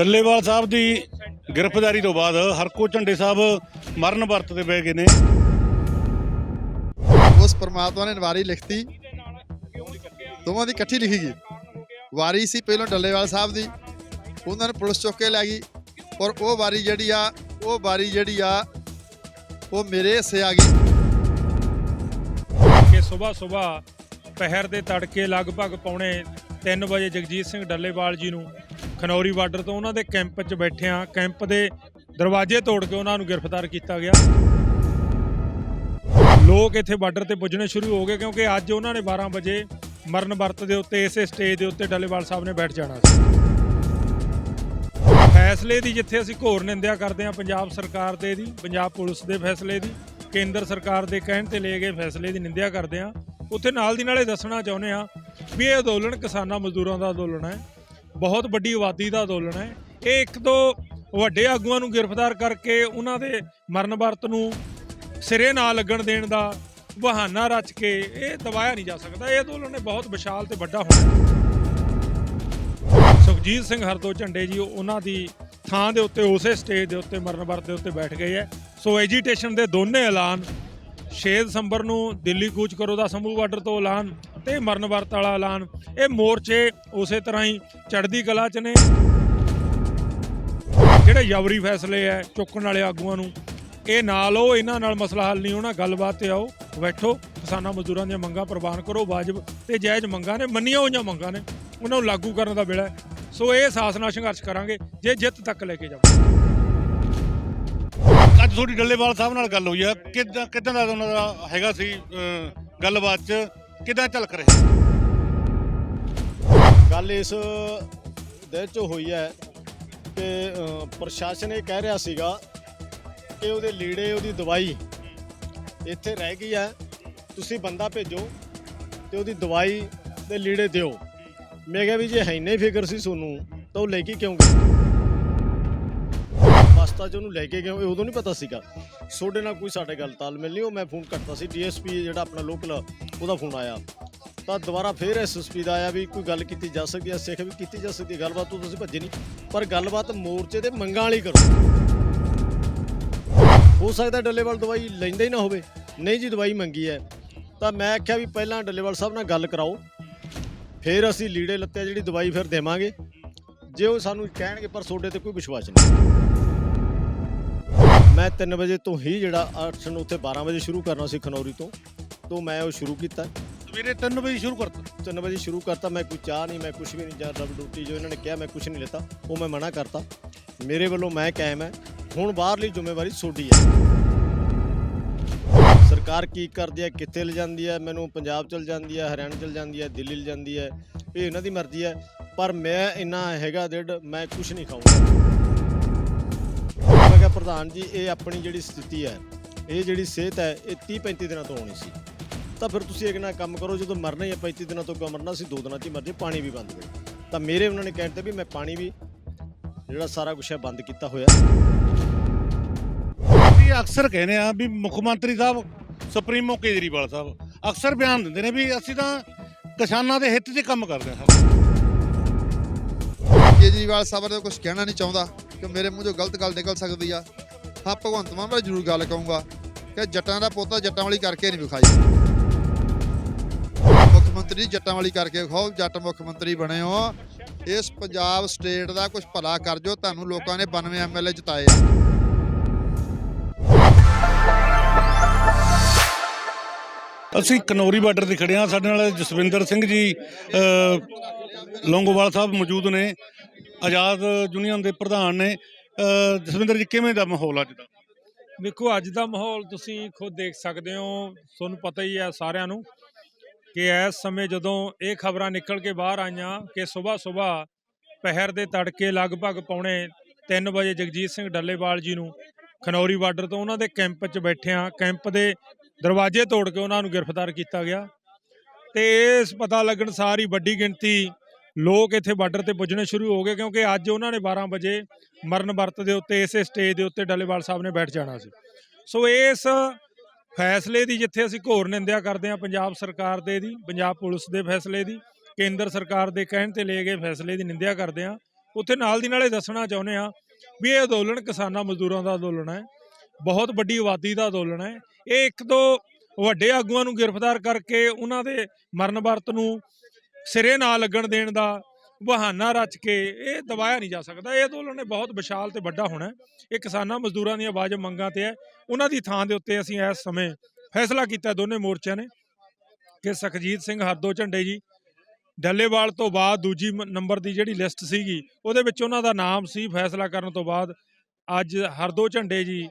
ਡੱਲੇਵਾਲ ਸਾਹਿਬ ਦੀ ਗ੍ਰਿਫਤਾਰੀ ਤੋਂ ਬਾਅਦ ਹਰਕੋ ਝੰਡੇ ਸਾਹਿਬ ਮਰਨ ਵਰਤ ਤੇ ਬਹਿ ਗਏ ਨੇ। ਉਸ ਪਰਮਾਤਮਾ ਨੇ ਵਾਰੀ ਲਿਖਤੀ। ਦੋਵਾਂ ਦੀ ਇਕੱਠੀ ਲਿਖੀ ਗਈ। ਵਾਰੀ ਸੀ ਪਹਿਲਾਂ ਡੱਲੇਵਾਲ ਸਾਹਿਬ ਦੀ। ਉਹਨਾਂ ਨੂੰ ਪੁਲਿਸ ਚੁੱਕ ਕੇ ਲੈ ਗਈ। ਔਰ ਉਹ ਵਾਰੀ ਜਿਹੜੀ ਆ ਉਹ ਵਾਰੀ ਜਿਹੜੀ ਆ ਉਹ ਮੇਰੇ ਹਿੱਸੇ ਆ ਗਈ। ਕਿ ਸਵੇਰ ਸਵੇਰ ਪਹਿਰ ਦੇ ਤੜਕੇ ਲਗਭਗ ਪੌਣੇ 3 ਵਜੇ ਜਗਜੀਤ ਸਿੰਘ ਡੱਲੇਵਾਲ ਜੀ ਨੂੰ ਖਨੌਰੀ ਬਾਰਡਰ ਤੋਂ ਉਹਨਾਂ ਦੇ ਕੈਂਪ 'ਚ ਬੈਠੇ ਬੈਠਿਆਂ ਕੈਂਪ ਦੇ ਦਰਵਾਜ਼ੇ ਤੋੜ ਕੇ ਉਹਨਾਂ ਨੂੰ ਗ੍ਰਿਫਤਾਰ ਕੀਤਾ ਗਿਆ। ਲੋਕ ਇੱਥੇ ਬਾਰਡਰ ਤੇ ਪੁੱਜਣੇ ਸ਼ੁਰੂ ਹੋ ਗਏ ਕਿਉਂਕਿ ਅੱਜ ਉਹਨਾਂ ਨੇ 12 ਵਜੇ ਮਰਨ ਵਰਤ ਦੇ ਉੱਤੇ, ਇਸੇ ਸਟੇਜ ਦੇ ਉੱਤੇ ਡੱਲੇਵਾਲ ਸਾਹਿਬ ਨੇ ਬੈਠ ਜਾਣਾ ਸੀ। ਫੈਸਲੇ ਦੀ ਜਿੱਥੇ ਅਸੀਂ ਘੋਰ ਨਿੰਦਿਆ ਕਰਦੇ ਹਾਂ ਪੰਜਾਬ ਸਰਕਾਰ ਦੇ ਦੀ, ਪੰਜਾਬ ਪੁਲਿਸ ਦੇ ਫੈਸਲੇ ਦੀ, ਕੇਂਦਰ ਸਰਕਾਰ ਦੇ ਕਹਿਣ ਤੇ ਲਏ ਗਏ ਫੈਸਲੇ ਦੀ ਨਿੰਦਿਆ ਕਰਦੇ ਹਾਂ। ਉੱਥੇ ਨਾਲ ਦੀ ਨਾਲੇ ਦੱਸਣਾ ਚਾਹੁੰਦੇ ਹਾਂ ਵੀ ਇਹ ਅੰਦੋਲਨ ਕਿਸਾਨਾਂ ਮਜ਼ਦੂਰਾਂ ਦਾ ਅੰਦੋਲਨ ਹੈ। ਬਹੁਤ ਵੱਡੀ ਆਬਾਦੀ ਦਾ ਅੰਦੋਲਨ ਹੈ। ਇਹ ਇੱਕ ਤੋਂ ਵੱਡੇ ਆਗੂਆਂ ਨੂੰ ਗ੍ਰਿਫਤਾਰ ਕਰਕੇ ਉਹਨਾਂ ਦੇ ਮਰਨ ਵਰਤ ਨੂੰ ਸਿਰੇ ਨਾ ਲੱਗਣ ਦੇਣ ਦਾ ਬਹਾਨਾ ਰਚ ਕੇ ਇਹ ਦਬਾਇਆ ਨਹੀਂ ਜਾ ਸਕਦਾ। ਇਹ ਅੰਦੋਲਨ ਨੇ ਬਹੁਤ ਵਿਸ਼ਾਲ ਤੇ ਵੱਡਾ ਹੋਣਾ। ਸੁਖਜੀਤ ਸਿੰਘ ਹਰਦੋ ਝੰਡੇ ਜੀ ਉਹਨਾਂ ਦੀ ਥਾਂ ਦੇ ਉੱਤੇ, ਉਸੇ ਸਟੇਜ ਦੇ ਉੱਤੇ, ਮਰਨ ਵਰਤ ਦੇ ਉੱਤੇ ਬੈਠ ਗਏ ਹੈ। ਸੋ ਐਜੀਟੇਸ਼ਨ ਦੇ ਦੋਨੇ ਐਲਾਨ 6 ਦਸੰਬਰ ਨੂੰ ਦਿੱਲੀ ਕੂਚ ਕਰੋ ਦਾ ਸਮੂਹ ਬਾਰਡਰ ਤੋਂ ਐਲਾਨ ਤੇ ਮਰਨ ਵਰਤ ਵਾਲਾ ਐਲਾਨ। ਇਹ ਮੋਰਚੇ ਉਸੇ ਤਰ੍ਹਾਂ ਹੀ ਚੜ੍ਹਦੀ ਕਲਾ 'ਚ ਨੇ। ਜਿਹੜੇ ਜਬਰੀ ਫੈਸਲੇ ਹੈ ਚੁੱਕਣ ਵਾਲੇ ਆਗੂਆਂ ਨੂੰ, ਇਹ ਨਾ ਲਓ ਇਹਨਾਂ ਨਾਲ ਮਸਲਾ ਹੱਲ ਨਹੀਂ ਹੋਣਾ, ਗੱਲਬਾਤ ਤੇ ਆਓ, ਬੈਠੋ, ਕਿਸਾਨਾਂ ਮਜ਼ਦੂਰਾਂ ਦੀਆਂ ਮੰਗਾਂ ਪ੍ਰਵਾਨ ਕਰੋ, ਵਾਜਬ ਤੇ ਜਾਇਜ਼ ਮੰਗਾਂ ਨੇ, ਮੰਨੀਆਂ ਹੋਈਆਂ ਮੰਗਾਂ ਨੇ, ਉਹਨਾਂ ਨੂੰ ਲਾਗੂ ਕਰਨ ਦਾ ਵੇਲਾ ਸੋ ਇਹ ਸਾਹਸ ਨਾਲ ਸੰਘਰਸ਼ ਕਰਾਂਗੇ, ਜੇ ਜਿੱਤ ਤੱਕ ਲੈ ਕੇ ਜਾਵਾਂਗੇ ਅੱਜ ਤੁਹਾਡੀ ਡੱਲੇਵਾਲ ਸਾਹਿਬ ਨਾਲ ਗੱਲ ਹੋਈ ਆ। ਕਿਦਾਂ ਕਿਦਾਂ ਦਾ ਉਹਨਾਂ ਦਾ ਹੈਗਾ ਸੀ ਗੱਲਬਾਤ ਚ? ਕਿਦਾਂ ਝਲਕ ਰਹੇ? ਗੱਲ ਇਸ ਦੇ ਚ ਹੋਈ ਹੈ ਕਿ ਪ੍ਰਸ਼ਾਸਨ ਇਹ ਕਹਿ ਰਿਹਾ ਸੀਗਾ ਕਿ ਉਹਦੇ ਲੀੜੇ, ਉਹਦੀ ਦਵਾਈ ਇੱਥੇ ਰਹਿ ਗਈ ਹੈ। ਤੁਸੀਂ ਬੰਦਾ ਭੇਜੋ ਤੇ ਉਹਦੀ ਦਵਾਈ ਤੇ ਲੀੜੇ ਦਿਓ। ਮੈਂ ਕਿਹਾ ਵੀ ਜੇ ਹੈ ਨਹੀਂ ਫਿਕਰ ਸੀ ਤੁਹਾਨੂੰ ਤਾਂ ਉਹ ਲੈ ਕੇ ਕਿਉਂ ਗਏ? ਬਸਤਾ ਚ ਉਹਨੂੰ ਲੈ ਕੇ ਗਏ ਉਦੋਂ ਨਹੀਂ ਪਤਾ ਸੀਗਾ। ਤੁਹਾਡੇ ਨਾਲ ਕੋਈ ਸਾਡੇ ਗੱਲ ਤਾਲਮੇਲ ਨਹੀਂ, ਉਹ ਮੈਂ ਫੋਨ ਕਰਤਾ ਸੀ ਡੀਐਸਪੀ ਜਿਹੜਾ ਆਪਣਾ ਲੋਕਲ, ਉਹਦਾ ਫੋਨ ਆਇਆ। ਤਾਂ ਦੁਬਾਰਾ ਫੇਰ ਐਸਐਸਪੀ ਦਾ ਆਇਆ ਵੀ ਕੋਈ ਗੱਲ ਕੀਤੀ ਜਾ ਸਕਦੀ ਹੈ, ਸਿੱਖ ਵੀ ਕੀਤੀ ਜਾ ਸਕਦੀ ਹੈ, ਗੱਲਬਾਤ ਤੋਂ ਤੁਸੀਂ ਭੱਜੇ ਨਹੀਂ। ਪਰ ਗੱਲਬਾਤ ਮੋਰਚੇ ਦੇ ਮੰਗਾਂ ਵਾਲੀ ਕਰੋ। ਹੋ ਸਕਦਾ ਡੱਲੇਵਾਲ ਦਵਾਈ ਲੈਂਦਾ ਹੀ ਨਾ ਹੋਵੇ। ਨਹੀਂ ਜੀ, ਦਵਾਈ ਮੰਗੀ ਹੈ। ਤਾਂ ਮੈਂ ਆਖਿਆ ਵੀ ਪਹਿਲਾਂ ਡੱਲੇਵਾਲ ਸਾਹਿਬ ਨਾਲ ਗੱਲ ਕਰਾਓ। ਫਿਰ ਅਸੀਂ ਲੀੜੇ ਲੱਤੇ ਜਿਹੜੀ ਦਵਾਈ ਫਿਰ ਦੇਵਾਂਗੇ। ਜੇ ਉਹ ਸਾਨੂੰ ਕਹਿਣਗੇ, ਪਰ ਤੁਹਾਡੇ ਤੇ ਕੋਈ ਵਿਸ਼ਵਾਸ ਨਹੀਂ। ਮੈਂ 3 ਵਜੇ ਤੋਂ ਹੀ ਜਿਹੜਾ ਐਕਸ਼ਨ ਉੱਥੇ 12 ਵਜੇ ਸ਼ੁਰੂ ਕਰਨਾ ਸੀ ਖਨੌਰੀ ਤੋਂ ਤੋਂ ਮੈਂ ਉਹ ਸ਼ੁਰੂ ਕੀਤਾ। ਸਵੇਰੇ 3 ਵਜੇ ਸ਼ੁਰੂ ਕਰਤਾ? 3 ਵਜੇ ਸ਼ੁਰੂ ਕਰਤਾ ਮੈਂ ਕੋਈ ਚਾਹ ਨਹੀਂ ਮੈਂ ਕੁਝ ਵੀ ਨਹੀਂ ਜਾਂ ਰਬ ਡਿਊਟੀ ਜੋ ਇਹਨਾਂ ਨੇ ਕਿਹਾ ਮੈਂ ਕੁਝ ਨਹੀਂ ਲੈਤਾ ਉਹ ਮੈਂ ਮਨਾ ਕਰਤਾ। ਮੇਰੇ ਵੱਲੋਂ ਮੈਂ ਕਾਇਮ ਹੈ ਹੁਣ ਬਾਹਰਲੀ ਜ਼ਿੰਮੇਵਾਰੀ ਤੁਹਾਡੀ ਹੈ। ਸਰਕਾਰ ਕੀ ਕਰਦੀ ਹੈ ਕਿੱਥੇ ਲੈ ਜਾਂਦੀ ਹੈ ਮੈਨੂੰ ਪੰਜਾਬ ਚਲ ਜਾਂਦੀ ਹੈ ਹਰਿਆਣਾ ਚਲ ਜਾਂਦੀ ਹੈ ਦਿੱਲੀ ਲੈ ਜਾਂਦੀ ਹੈ ਇਹ ਇਹਨਾਂ ਦੀ ਮਰਜ਼ੀ ਹੈ ਪਰ ਮੈਂ ਇੰਨਾ ਹੈਗਾ ਡਿੱਡ ਮੈਂ ਕੁਝ ਨਹੀਂ ਖਾਊਂਗਾ। ਪ੍ਰਧਾਨ ਜੀ, ਇਹ ਆਪਣੀ ਜਿਹੜੀ ਸਥਿਤੀ ਹੈ, ਇਹ ਜਿਹੜੀ ਸਿਹਤ ਹੈ, ਇਹ 30 35 ਦਿਨਾਂ ਤੋਂ ਹੋਣੀ ਸੀ। ਤਾਂ ਫਿਰ ਤੁਸੀਂ ਇੱਕ ਨਾ ਕੰਮ ਕਰੋ, ਜਦੋਂ ਮਰਨਾ ਹੀ ਹੈ 35 ਦਿਨਾਂ ਤੋਂ ਕਿਉਂ ਮਰਨਾ ਸੀ, ਦੋ ਦਿਨਾਂ 'ਚ ਹੀ ਮਰ ਜੇ ਪਾਣੀ ਵੀ ਬੰਦ ਕਰੋ। ਤਾਂ ਮੇਰੇ ਉਹਨਾਂ ਨੇ ਕਹਿਣ ਤੇ ਵੀ ਮੈਂ ਪਾਣੀ ਵੀ, ਜਿਹੜਾ ਸਾਰਾ ਕੁਝ ਹੈ, ਬੰਦ ਕੀਤਾ ਹੋਇਆ। ਅਸੀਂ ਅਕਸਰ ਕਹਿੰਦੇ ਆ ਵੀ ਮੁੱਖ ਮੰਤਰੀ ਸਾਹਿਬ, ਸੁਪਰੀਮੋ ਕੇਜਰੀਵਾਲ ਸਾਹਿਬ, ਅਕਸਰ ਬਿਆਨ ਦਿੰਦੇ ਨੇ ਵੀ ਅਸੀਂ ਤਾਂ ਕਿਸਾਨਾਂ ਦੇ ਹਿੱਤ 'ਚ ਕੰਮ ਕਰਦੇ ਹਾਂ। ਕੇਜਰੀਵਾਲ ਸਾਹਿਬ ਨੇ ਕੁਝ ਕਹਿਣਾ ਨਹੀਂ ਚਾਹੁੰਦਾ ਕਿ ਮੇਰੇ ਮੂੰਹ ਚੋਂ ਗਲਤ ਗੱਲ ਨਿਕਲ ਸਕਦੀ ਆ। ਹਾਂ, ਭਗਵੰਤ ਮਾਨ ਮੈਂ ਜ਼ਰੂਰ ਗੱਲ ਕਹੂੰਗਾ ਕਿ ਜੱਟਾਂ ਦਾ ਪੋਤਾ ਜੱਟਾਂ ਵਾਲੀ ਕਰਕੇ ਨਹੀਂ ਵਿਖਾਈ। ਮੁੱਖ ਮੰਤਰੀ ਜੱਟਾਂ ਵਾਲੀ ਕਰਕੇ ਵਿਖਾਓ, ਜੱਟ ਮੁੱਖ ਮੰਤਰੀ ਬਣੇ ਹੋ ਇਸ ਪੰਜਾਬ ਸਟੇਟ ਦਾ ਕੁਝ ਭਲਾ ਕਰ ਜੋ ਤੁਹਾਨੂੰ ਲੋਕਾਂ ਨੇ 92 ਐਮਐਲਏ ਜਿਤਾਏ ਆ। ਅਸੀਂ ਕਨੌਰੀ ਬਾਰਡਰ ਤੇ ਖੜੇ ਹਾਂ। ਸਾਡੇ ਨਾਲ ਜਸਵਿੰਦਰ ਸਿੰਘ ਜੀ ਲੌਂਗੋਵਾਲ ਸਾਹਿਬ ਮੌਜੂਦ ਨੇ। ਆਜ਼ਾਦ ਯੂਨੀਅਨ ਦੇ ਪ੍ਰਧਾਨ ਨੇ ਜਸਵਿੰਦਰ ਜੀ, ਕਿਵੇਂ ਦਾ ਮਾਹੌਲ ਅੱਜ ਦਾ? ਦੇਖੋ, ਅੱਜ ਦਾ ਮਾਹੌਲ ਤੁਸੀਂ ਖੁਦ ਦੇਖ ਸਕਦੇ ਹੋ, ਤੁਹਾਨੂੰ ਪਤਾ ਹੀ ਹੈ ਸਾਰਿਆਂ ਨੂੰ ਕਿ ਇਸ ਸਮੇਂ ਜਦੋਂ ਇਹ ਖਬਰਾਂ ਨਿਕਲ ਕੇ ਬਾਹਰ ਆਈਆਂ ਕਿ ਸਵੇਰ ਸਵੇਰ ਪਹਿਰ ਦੇ ਤੜਕੇ ਲਗਭਗ ਪੌਣੇ 3 ਵਜੇ ਜਗਜੀਤ ਸਿੰਘ ਡੱਲੇਵਾਲ ਜੀ ਨੂੰ ਖਨੌਰੀ ਬਾਰਡਰ ਤੋਂ ਉਹਨਾਂ ਦੇ ਕੈਂਪ 'ਚ ਬੈਠਿਆਂ, ਕੈਂਪ ਦੇ ਦਰਵਾਜ਼ੇ ਤੋੜ ਕੇ ਉਹਨਾਂ ਨੂੰ ਗ੍ਰਿਫਤਾਰ ਕੀਤਾ ਗਿਆ ਤੇ ਇਸ ਪਤਾ ਲੱਗਣ ਸਾਰੀ ਵੱਡੀ ਗਿਣਤੀ ਲੋਕ ਇੱਥੇ ਬਾਰਡਰ ਤੇ ਪੁੱਜਣੇ ਸ਼ੁਰੂ ਹੋ ਗਏ ਕਿਉਂਕਿ ਅੱਜ ਉਹਨਾਂ ਨੇ 12 ਵਜੇ ਮਰਨ ਵਰਤ ਦੇ ਉੱਤੇ, ਇਸੇ ਸਟੇਜ ਦੇ ਉੱਤੇ ਡੱਲੇਵਾਲ ਸਾਹਿਬ ਨੇ ਬੈਠ ਜਾਣਾ ਸੀ। ਸੋ ਇਸ ਫੈਸਲੇ ਦੀ ਜਿੱਥੇ ਅਸੀਂ ਘੋਰ ਨਿੰਦਿਆ ਕਰਦੇ ਹਾਂ, ਪੰਜਾਬ ਸਰਕਾਰ ਦੇ ਦੀ, ਪੰਜਾਬ ਪੁਲਿਸ ਦੇ ਫੈਸਲੇ ਦੀ, ਕੇਂਦਰ ਸਰਕਾਰ ਦੇ ਕਹਿਣ ਤੇ ਲਏ ਗਏ ਫੈਸਲੇ ਦੀ ਨਿੰਦਿਆ ਕਰਦੇ ਹਾਂ। ਉੱਥੇ ਨਾਲ ਦੀ ਨਾਲੇ ਦੱਸਣਾ ਚਾਹੁੰਦੇ ਹਾਂ ਵੀ ਇਹ ਅੰਦੋਲਨ ਕਿਸਾਨਾਂ ਮਜ਼ਦੂਰਾਂ ਦਾ ਅੰਦੋਲਨ ਹੈ, ਬਹੁਤ ਵੱਡੀ ਆਬਾਦੀ ਦਾ ਅੰਦੋਲਨ ਹੈ। ਇਹ ਇੱਕ ਦੋ ਵੱਡੇ ਆਗੂਆਂ ਨੂੰ ਗ੍ਰਿਫਤਾਰ ਕਰਕੇ ਉਹਨਾਂ ਦੇ ਮਰਨ ਵਰਤ ਨੂੰ ਸਿਰੇ ਨਾ ਲੱਗਣ ਦੇਣ ਦਾ ਬਹਾਨਾ ਰਚ ਕੇ ਇਹ ਦਬਾਇਆ ਨਹੀਂ ਜਾ ਸਕਦਾ। ਇਹ ਅੰਦੋਲਨ ਨੇ ਬਹੁਤ ਵਿਸ਼ਾਲ ਤੇ ਵੱਡਾ ਹੋਣਾ ਇਹ ਕਿਸਾਨਾਂ ਮਜ਼ਦੂਰਾਂ ਦੀਆਂ ਆਵਾਜ਼ ਮੰਗਾਂ ਤੇ ਹੈ। ਉਹਨਾਂ ਦੀ ਥਾਂ ਦੇ ਉੱਤੇ ਅਸੀਂ ਇਸ ਸਮੇਂ ਫੈਸਲਾ ਕੀਤਾ ਦੋਨੇ ਮੋਰਚਿਆਂ ਨੇ ਕਿ ਸੁਖਜੀਤ ਸਿੰਘ ਹਰਦੋ ਝੰਡੇ ਜੀ, ਡੱਲੇਵਾਲ ਤੋਂ ਬਾਅਦ ਦੂਜੀ ਨੰਬਰ ਦੀ ਜਿਹੜੀ ਲਿਸਟ ਸੀਗੀ, ਉਹਦੇ ਵਿੱਚ ਉਹਨਾਂ ਦਾ ਨਾਮ ਸੀ ਫੈਸਲਾ ਕਰਨ ਤੋਂ ਬਾਅਦ। ਅੱਜ ਹਰਦੋ ਝੰਡੇ ਜੀ,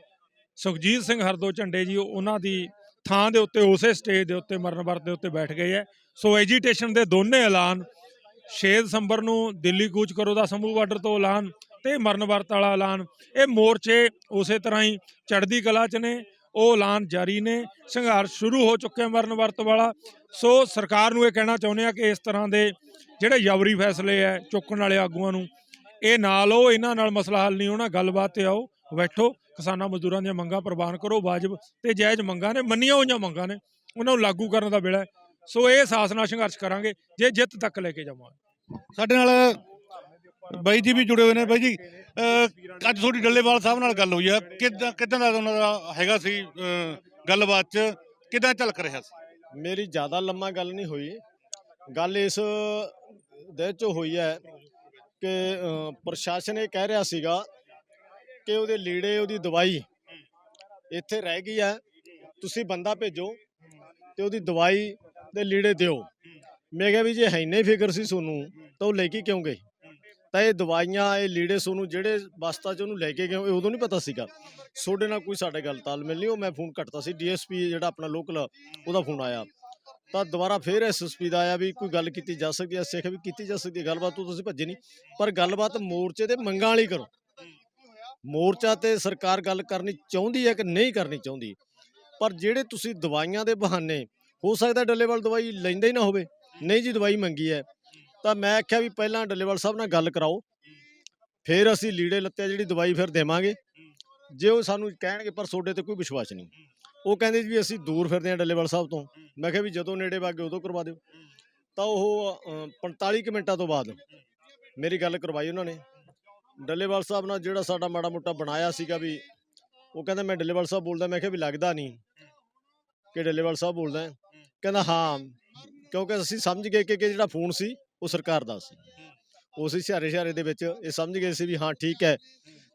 ਸੁਖਜੀਤ ਸਿੰਘ ਹਰਦੋ ਝੰਡੇ ਜੀ, ਉਹਨਾਂ ਦੀ ਥਾਂ ਦੇ ਉੱਤੇ, ਉਸੇ ਸਟੇਜ ਦੇ ਉੱਤੇ, ਮਰਨ ਵਰਤ ਦੇ ਉੱਤੇ ਬੈਠ ਗਏ ਹੈ। ਸੋ ਐਜੀਟੇਸ਼ਨ ਦੇ ਦੋਨੇ ਐਲਾਨ 6 ਦਸੰਬਰ ਨੂੰ ਦਿੱਲੀ ਕੂਚ ਕਰੋ ਦਾ ਸਮੂਹ ਬਾਰਡਰ ਤੋਂ ਐਲਾਨ ਤੇ ਮਰਨ ਵਰਤ ਵਾਲਾ ਐਲਾਨ। ਇਹ ਮੋਰਚੇ ਉਸੇ ਤਰ੍ਹਾਂ ਹੀ ਚੜ੍ਹਦੀ ਕਲਾ 'ਚ ਨੇ, ਉਹ ਐਲਾਨ ਜਾਰੀ ਨੇ, ਸੰਘਰਸ਼ ਸ਼ੁਰੂ ਹੋ ਚੁੱਕਿਆ ਮਰਨ ਵਰਤ ਵਾਲਾ। ਸੋ ਸਰਕਾਰ ਨੂੰ ਇਹ ਕਹਿਣਾ ਚਾਹੁੰਦੇ ਆ ਕਿ ਇਸ ਤਰ੍ਹਾਂ ਦੇ ਜਿਹੜੇ ਜਬਰੀ ਫੈਸਲੇ ਆ ਚੁੱਕਣ ਵਾਲੇ ਆਗੂਆਂ ਨੂੰ, ਇਹ ਨਾ ਲਓ ਇਹਨਾਂ ਨਾਲ ਮਸਲਾ ਹੱਲ ਨਹੀਂ ਹੋਣਾ, ਗੱਲਬਾਤ ਤੇ ਆਓ, ਬੈਠੋ। ਕਿਸਾਨਾਂ ਮਜ਼ਦੂਰਾਂ ਦੀਆਂ ਮੰਗਾਂ ਪ੍ਰਵਾਨ ਕਰੋ ਵਾਜਬ ਤੇ ਜਾਇਜ਼ ਮੰਗਾਂ ਨੇ ਮੰਨੀਆਂ ਹੋਈਆਂ ਮੰਗਾਂ ਨੇ ਉਹਨਾਂ ਨੂੰ ਲਾਗੂ ਕਰਨ ਦਾ ਵੇਲਾ। ਸੋ ਇਹ ਸਾਹਸ ਨਾਲ ਸੰਘਰਸ਼ ਕਰਾਂਗੇ ਜੇ ਜਿੱਤ ਤੱਕ ਲੈ ਕੇ ਜਾਵਾਂਗੇ। ਸਾਡੇ ਨਾਲ ਬਾਈ ਜੀ ਵੀ ਜੁੜੇ ਹੋਏ ਨੇ। ਬਾਈ ਜੀ ਅੱਜ ਤੁਹਾਡੀ ਡੱਲੇਵਾਲ ਸਾਹਿਬ ਨਾਲ ਗੱਲ ਹੋਈ ਆ। ਕਿੱਦਾਂ ਕਿੱਦਾਂ ਦਾ ਉਹਨਾਂ ਦਾ ਹੈਗਾ ਸੀ ਗੱਲਬਾਤ ਚ? ਕਿੱਦਾਂ ਝਲਕ ਰਿਹਾ ਸੀ? ਮੇਰੀ ਜ਼ਿਆਦਾ ਲੰਮਾ ਗੱਲ ਨਹੀਂ ਹੋਈ। ਗੱਲ ਇਸ ਦੇ ਚ ਹੋਈ ਹੈ ਕਿ ਪ੍ਰਸ਼ਾਸਨ ਇਹ ਕਹਿ ਰਿਹਾ ਸੀਗਾ ਕਿ ਉਹਦੇ ਲੀੜੇ, ਉਹਦੀ ਦਵਾਈ ਇੱਥੇ ਰਹਿ ਗਈ ਹੈ। ਤੁਸੀਂ ਬੰਦਾ ਭੇਜੋ ਤੇ ਉਹਦੀ ਦਵਾਈ ਦੇ ਲੀੜੇ ਦਿਓ। ਮੈਂ ਕਿਹਾ ਵੀ ਜੇ ਹੈ ਨਹੀਂ ਫਿਕਰ ਸੀ ਤੁਹਾਨੂੰ ਤਾਂ ਉਹ ਲੈ ਕੇ ਕਿਉਂ ਗਏ? ਤਾਂ ਇਹ ਦਵਾਈਆਂ, ਇਹ ਲੀੜੇ ਸੋਨੂੰ ਜਿਹੜੇ ਬਸਤਾ ਚ ਉਹਨੂੰ ਲੈ ਕੇ ਗਏ, ਇਹ ਉਦੋਂ ਨਹੀਂ ਪਤਾ ਸੀਗਾ। ਤੁਹਾਡੇ ਨਾਲ ਕੋਈ ਸਾਡੇ ਗੱਲ ਤਾਲਮੇਲ ਨਹੀਂ, ਉਹ ਮੈਂ ਫੋਨ ਕੱਟਤਾ ਸੀ। ਡੀਐਸਪੀ ਜਿਹੜਾ ਆਪਣਾ ਲੋਕਲ, ਉਹਦਾ ਫੋਨ ਆਇਆ। ਤਾਂ ਦੁਬਾਰਾ ਫੇਰ ਐਸਐਸਪੀ ਦਾ ਆਇਆ ਵੀ ਕੋਈ ਗੱਲ ਕੀਤੀ ਜਾ ਸਕਦੀ ਹੈ। ਸਿੱਖ ਵੀ ਕੀਤੀ ਜਾ ਸਕਦੀ ਹੈ, ਗੱਲਬਾਤ ਤੋਂ ਤੁਸੀਂ ਭੱਜੇ ਨਹੀਂ। ਪਰ ਗੱਲਬਾਤ ਮੋਰਚੇ ਦੇ ਮੰਗਾਂ ਵਾਲੀ ਕਰੋ। ਮੋਰਚਾ ਤੇ ਸਰਕਾਰ ਗੱਲ ਕਰਨੀ ਚਾਹੁੰਦੀ ਹੈ ਕਿ ਨਹੀਂ ਕਰਨੀ ਚਾਹੁੰਦੀ? ਪਰ ਜਿਹੜੇ ਤੁਸੀਂ ਦਵਾਈਆਂ ਦੇ ਬਹਾਨੇ ਹੋ ਸਕਦਾ ਡੱਲੇਵਾਲ ਦਵਾਈ ਲੈਂਦਾ ਹੀ ਨਾ ਹੋਵੇ। ਨਹੀਂ ਜੀ ਦਵਾਈ ਮੰਗੀ ਹੈ। ਤਾਂ ਮੈਂ ਆਖਿਆ ਵੀ ਪਹਿਲਾਂ ਡੱਲੇਵਾਲ ਸਾਹਿਬ ਨਾਲ ਗੱਲ ਕਰਾਓ। ਫਿਰ ਅਸੀਂ ਲੀੜੇ ਲੱਤੇ ਜਿਹੜੀ ਦਵਾਈ ਫਿਰ ਦੇਵਾਂਗੇ। ਜੇ ਉਹ ਸਾਨੂੰ ਕਹਿਣਗੇ ਪਰ ਤੁਹਾਡੇ ਤੇ ਕੋਈ ਵਿਸ਼ਵਾਸ ਨਹੀਂ। ਉਹ ਕਹਿੰਦੇ ਜੀ ਵੀ ਅਸੀਂ ਦੂਰ ਫਿਰਦੇ ਹਾਂ ਡੱਲੇਵਾਲ ਸਾਹਿਬ ਤੋਂ। ਮੈਂ ਕਿਹਾ ਵੀ ਜਦੋਂ ਨੇੜੇ ਵਾਗੇ ਉਦੋਂ ਕਰਵਾ ਦਿਓ। ਤਾਂ ਉਹ ਅ, 45 ਕੁ ਮਿੰਟਾਂ ਤੋਂ ਬਾਅਦ ਮੇਰੀ ਗੱਲ ਕਰਵਾਈ ਉਹਨਾਂ ਨੇ। ਡੱਲੇਵਾਲ ਸਾਹਿਬ ਨਾਲ ਜਿਹੜਾ ਸਾਡਾ ਮਾੜਾ ਮੋਟਾ ਬਣਾਇਆ ਸੀਗਾ ਵੀ ਉਹ ਕਹਿੰਦਾ ਮੈਂ ਡੱਲੇਵਾਲ ਸਾਹਿਬ ਬੋਲਦਾ, ਮੈਂ ਕਿਹਾ ਵੀ ਲੱਗਦਾ ਨਹੀਂ ਕਿ ਡੱਲੇਵਾਲ ਸਾਹਿਬ ਬੋਲਦਾ ਹੈ। ਕਹਿੰਦਾ ਹਾਂ, ਕਿਉਂਕਿ ਅਸੀਂ ਸਮਝ ਗਏ ਕਿ ਕਿ ਜਿਹੜਾ ਫੋਨ ਸੀ ਉਹ ਸਰਕਾਰ ਦਾ ਸੀ। ਉਸ ਇਸ਼ਾਰੇ ਇਸ਼ਾਰੇ ਦੇ ਵਿੱਚ ਇਹ ਸਮਝ ਗਏ ਸੀ ਵੀ ਹਾਂ, ਠੀਕ ਹੈ।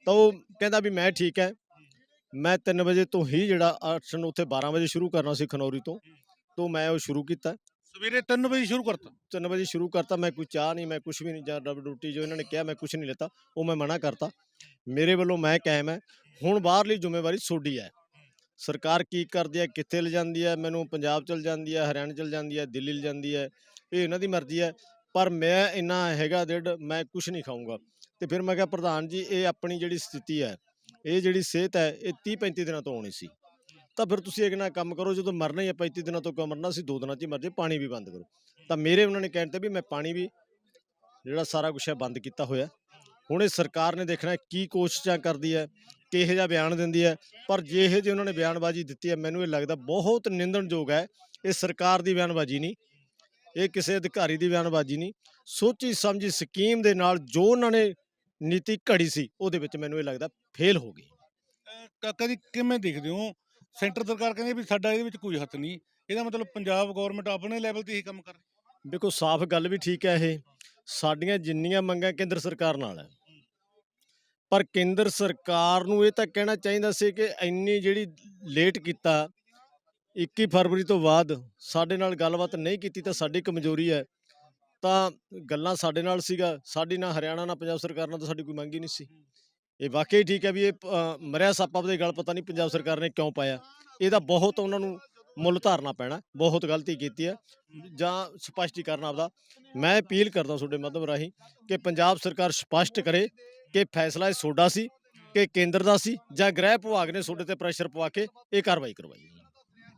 ਤਾਂ ਉਹ ਕਹਿੰਦਾ ਵੀ ਮੈਂ ਠੀਕ ਹੈ। ਮੈਂ 3 ਵਜੇ ਤੋਂ ਹੀ ਜਿਹੜਾ ਆਕਸ਼ਨ ਉੱਥੇ 12 ਵਜੇ ਸ਼ੁਰੂ ਕਰਨਾ ਸੀ ਖਨੌਰੀ ਤੋਂ। ਤੋਂ ਮੈਂ ਉਹ ਸ਼ੁਰੂ ਕੀਤਾ। ਸਵੇਰੇ 3 ਵਜੇ ਸ਼ੁਰੂ ਕਰਤਾ। 3 ਵਜੇ ਸ਼ੁਰੂ ਕਰਤਾ, ਮੈਂ ਕੋਈ ਚਾਹ ਨਹੀਂ, ਮੈਂ ਕੁਝ ਵੀ ਨਹੀਂ, ਜਾਂ ਡਬ ਡਿਊਟੀ ਜੋ ਇਹਨਾਂ ਨੇ ਕਿਹਾ, ਮੈਂ ਕੁਝ ਨਹੀਂ ਲੈਤਾ, ਉਹ ਮੈਂ ਮਨਾ ਕਰਤਾ। ਮੇਰੇ ਵੱਲੋਂ ਮੈਂ ਕਾਇਮ ਹੈ। ਹੁਣ ਬਾਹਰਲੀ ਜ਼ਿੰਮੇਵਾਰੀ ਤੁਹਾਡੀ ਹੈ। ਸਰਕਾਰ ਕੀ ਕਰਦੀ ਹੈ, ਕਿੱਥੇ ਲੈ ਜਾਂਦੀ ਹੈ? ਮੈਨੂੰ ਪੰਜਾਬ ਚਲ ਜਾਂਦੀ ਹੈ, ਹਰਿਆਣਾ ਚਲ ਜਾਂਦੀ ਹੈ, ਦਿੱਲੀ ਲੈ ਜਾਂਦੀ ਹੈ। ਇਹ ਇਹਨਾਂ ਦੀ ਮਰਜ਼ੀ ਹੈ। ਪਰ ਮੈਂ ਇੰਨਾ ਹੈਗਾ ਡੇਢ ਮੈਂ ਕੁਝ ਨਹੀਂ ਖਾਊਂਗਾ। ਤੇ ਫਿਰ ਮੈਂ ਕਿਹਾ, ਪ੍ਰਧਾਨ ਜੀ, ਇਹ ਆਪਣੀ ਜਿਹੜੀ ਸਥਿਤੀ ਹੈ, ਇਹ ਜਿਹੜੀ ਸਿਹਤ ਹੈ, ਇਹ 30 35 ਦਿਨਾਂ ਤੋਂ ਆਉਣੀ ਸੀ। ਤਾਂ ਫਿਰ ਤੁਸੀਂ ਇੱਕ ਨਾ ਕੰਮ ਕਰੋ ਜਦੋਂ ਮਰਨਾ ਹੀ ਹੈ 35 ਦਿਨਾਂ ਤੋਂ ਕਿਉਂ ਮਰਨਾ? ਸੀ ਦੋ ਦਿਨਾਂ 'ਚ ਹੀ ਮਰ ਜੇ ਪਾਣੀ ਵੀ ਬੰਦ ਕਰੋ। ਤਾਂ ਮੇਰੇ ਉਹਨਾਂ ਨੇ ਕਹਿਣ ਤੇ ਵੀ ਮੈਂ ਪਾਣੀ ਵੀ ਜਿਹੜਾ ਸਾਰਾ ਕੁਝ ਹੈ ਬੰਦ ਕੀਤਾ ਹੋਇਆ। ਹੁਣ ਇਹ ਸਰਕਾਰ ਨੇ ਦੇਖਣਾ ਕੀ ਕੋਸ਼ਿਸ਼ਾਂ ਕਰਦੀ ਹੈ ਕਿਹੋ ਜਿਹਾ ਬਿਆਨ ਦਿੰਦੀ ਹੈ। ਪਰ ਜੇ ਇਹ ਜੇ ਉਹਨਾਂ ਨੇ ਬਿਆਨਬਾਜ਼ੀ ਦਿੱਤੀ ਹੈ ਮੈਨੂੰ ਇਹ ਲੱਗਦਾ ਬਹੁਤ ਨਿੰਦਣਯੋਗ ਹੈ ਇਹ ਸਰਕਾਰ ਦੀ ਬਿਆਨਬਾਜ਼ੀ ਨਹੀਂ ਇਹ ਕਿਸੇ ਅਧਿਕਾਰੀ ਦੀ ਬਿਆਨਬਾਜ਼ੀ ਨਹੀਂ। ਸੋਚੀ ਸਮਝੀ ਸਕੀਮ ਦੇ ਨਾਲ ਜੋ ਉਹਨਾਂ ਨੇ ਨੀਤੀ ਘੜੀ ਸੀ ਉਹਦੇ ਵਿੱਚ ਮੈਨੂੰ ਇਹ ਲੱਗਦਾ ਫੇਲ ਹੋ ਗਈ। ਅਹ, ਕਾਕਾ ਜੀ ਕਿਵੇਂ ਦੇਖਦੇ ਹੋ? ਸੈਂਟਰ ਸਰਕਾਰ ਕਹਿੰਦੀ ਵੀ ਸਾਡਾ ਇਹਦੇ ਵਿੱਚ ਕੋਈ ਹੱਥ ਨਹੀਂ। ਇਹਦਾ ਮਤਲਬ ਪੰਜਾਬ ਗਵਰਨਮੈਂਟ ਆਪਣੇ ਲੈਵਲ ਤੇ ਹੀ ਕੰਮ ਕਰ ਰਹੀ। ਦੇਖੋ, ਸਾਫ਼ ਗੱਲ ਵੀ ਠੀਕ ਹੈ ਇਹ। ਸਾਡੀਆਂ ਜਿੰਨੀਆਂ ਮੰਗਾਂ ਕੇਂਦਰ ਸਰਕਾਰ ਨਾਲ ਹੈ। ਪਰ ਕੇਂਦਰ ਸਰਕਾਰ ਨੂੰ ਇਹ ਤਾਂ ਕਹਿਣਾ ਚਾਹੀਦਾ ਸੀ ਕਿ ਇੰਨੀ ਜਿਹੜੀ ਲੇਟ ਕੀਤਾ 21 ਫਰਵਰੀ ਤੋਂ ਬਾਅਦ ਸਾਡੇ ਨਾਲ ਗੱਲਬਾਤ ਨਹੀਂ ਕੀਤੀ ਤਾਂ ਸਾਡੀ ਕਮਜ਼ੋਰੀ ਹੈ। ਤਾਂ ਗੱਲਾਂ ਸਾਡੇ ਨਾਲ ਸੀਗਾ। ਸਾਡੀ ਨਾ ਹਰਿਆਣਾ, ਨਾ ਪੰਜਾਬ ਸਰਕਾਰ ਨਾਲ ਤਾਂ ਸਾਡੀ ਕੋਈ ਮੰਗ ਹੀ ਨਹੀਂ ਸੀ। ਇਹ ਵਾਕਈ ਠੀਕ ਹੈ ਵੀ ਇਹ ਅ, ਮਰਿਆ ਸੱਪ ਆਪਦੇ ਗਲ ਪਤਾ ਨਹੀਂ ਪੰਜਾਬ ਸਰਕਾਰ ਨੇ ਕਿਉਂ ਪਾਇਆ। ਇਹਦਾ ਬਹੁਤ ਉਹਨਾਂ ਨੂੰ ਮੁੱਲ ਧਾਰਨਾ ਪੈਣਾ ਬਹੁਤ ਗਲਤੀ ਕੀਤੀ ਹੈ। ਜਾਂ ਸਪਸ਼ਟੀਕਰਨ ਆਪਦਾ। ਮੈਂ ਅਪੀਲ ਕਰਦਾ ਤੁਹਾਡੇ ਮਾਧਿਅਮ ਰਾਹੀਂ ਕਿ ਪੰਜਾਬ ਸਰਕਾਰ ਸਪਸ਼ਟ ਕਰੇ ਕਿ ਫੈਸਲਾ ਇਹ ਤੁਹਾਡਾ ਸੀ ਕਿ ਕੇਂਦਰ ਦਾ ਸੀ ਜਾਂ ਗ੍ਰਹਿ ਵਿਭਾਗ ਨੇ ਤੁਹਾਡੇ ਤੇ ਪ੍ਰੈਸ਼ਰ ਪਵਾ ਕੇ ਇਹ ਕਾਰਵਾਈ ਕਰਵਾਈ।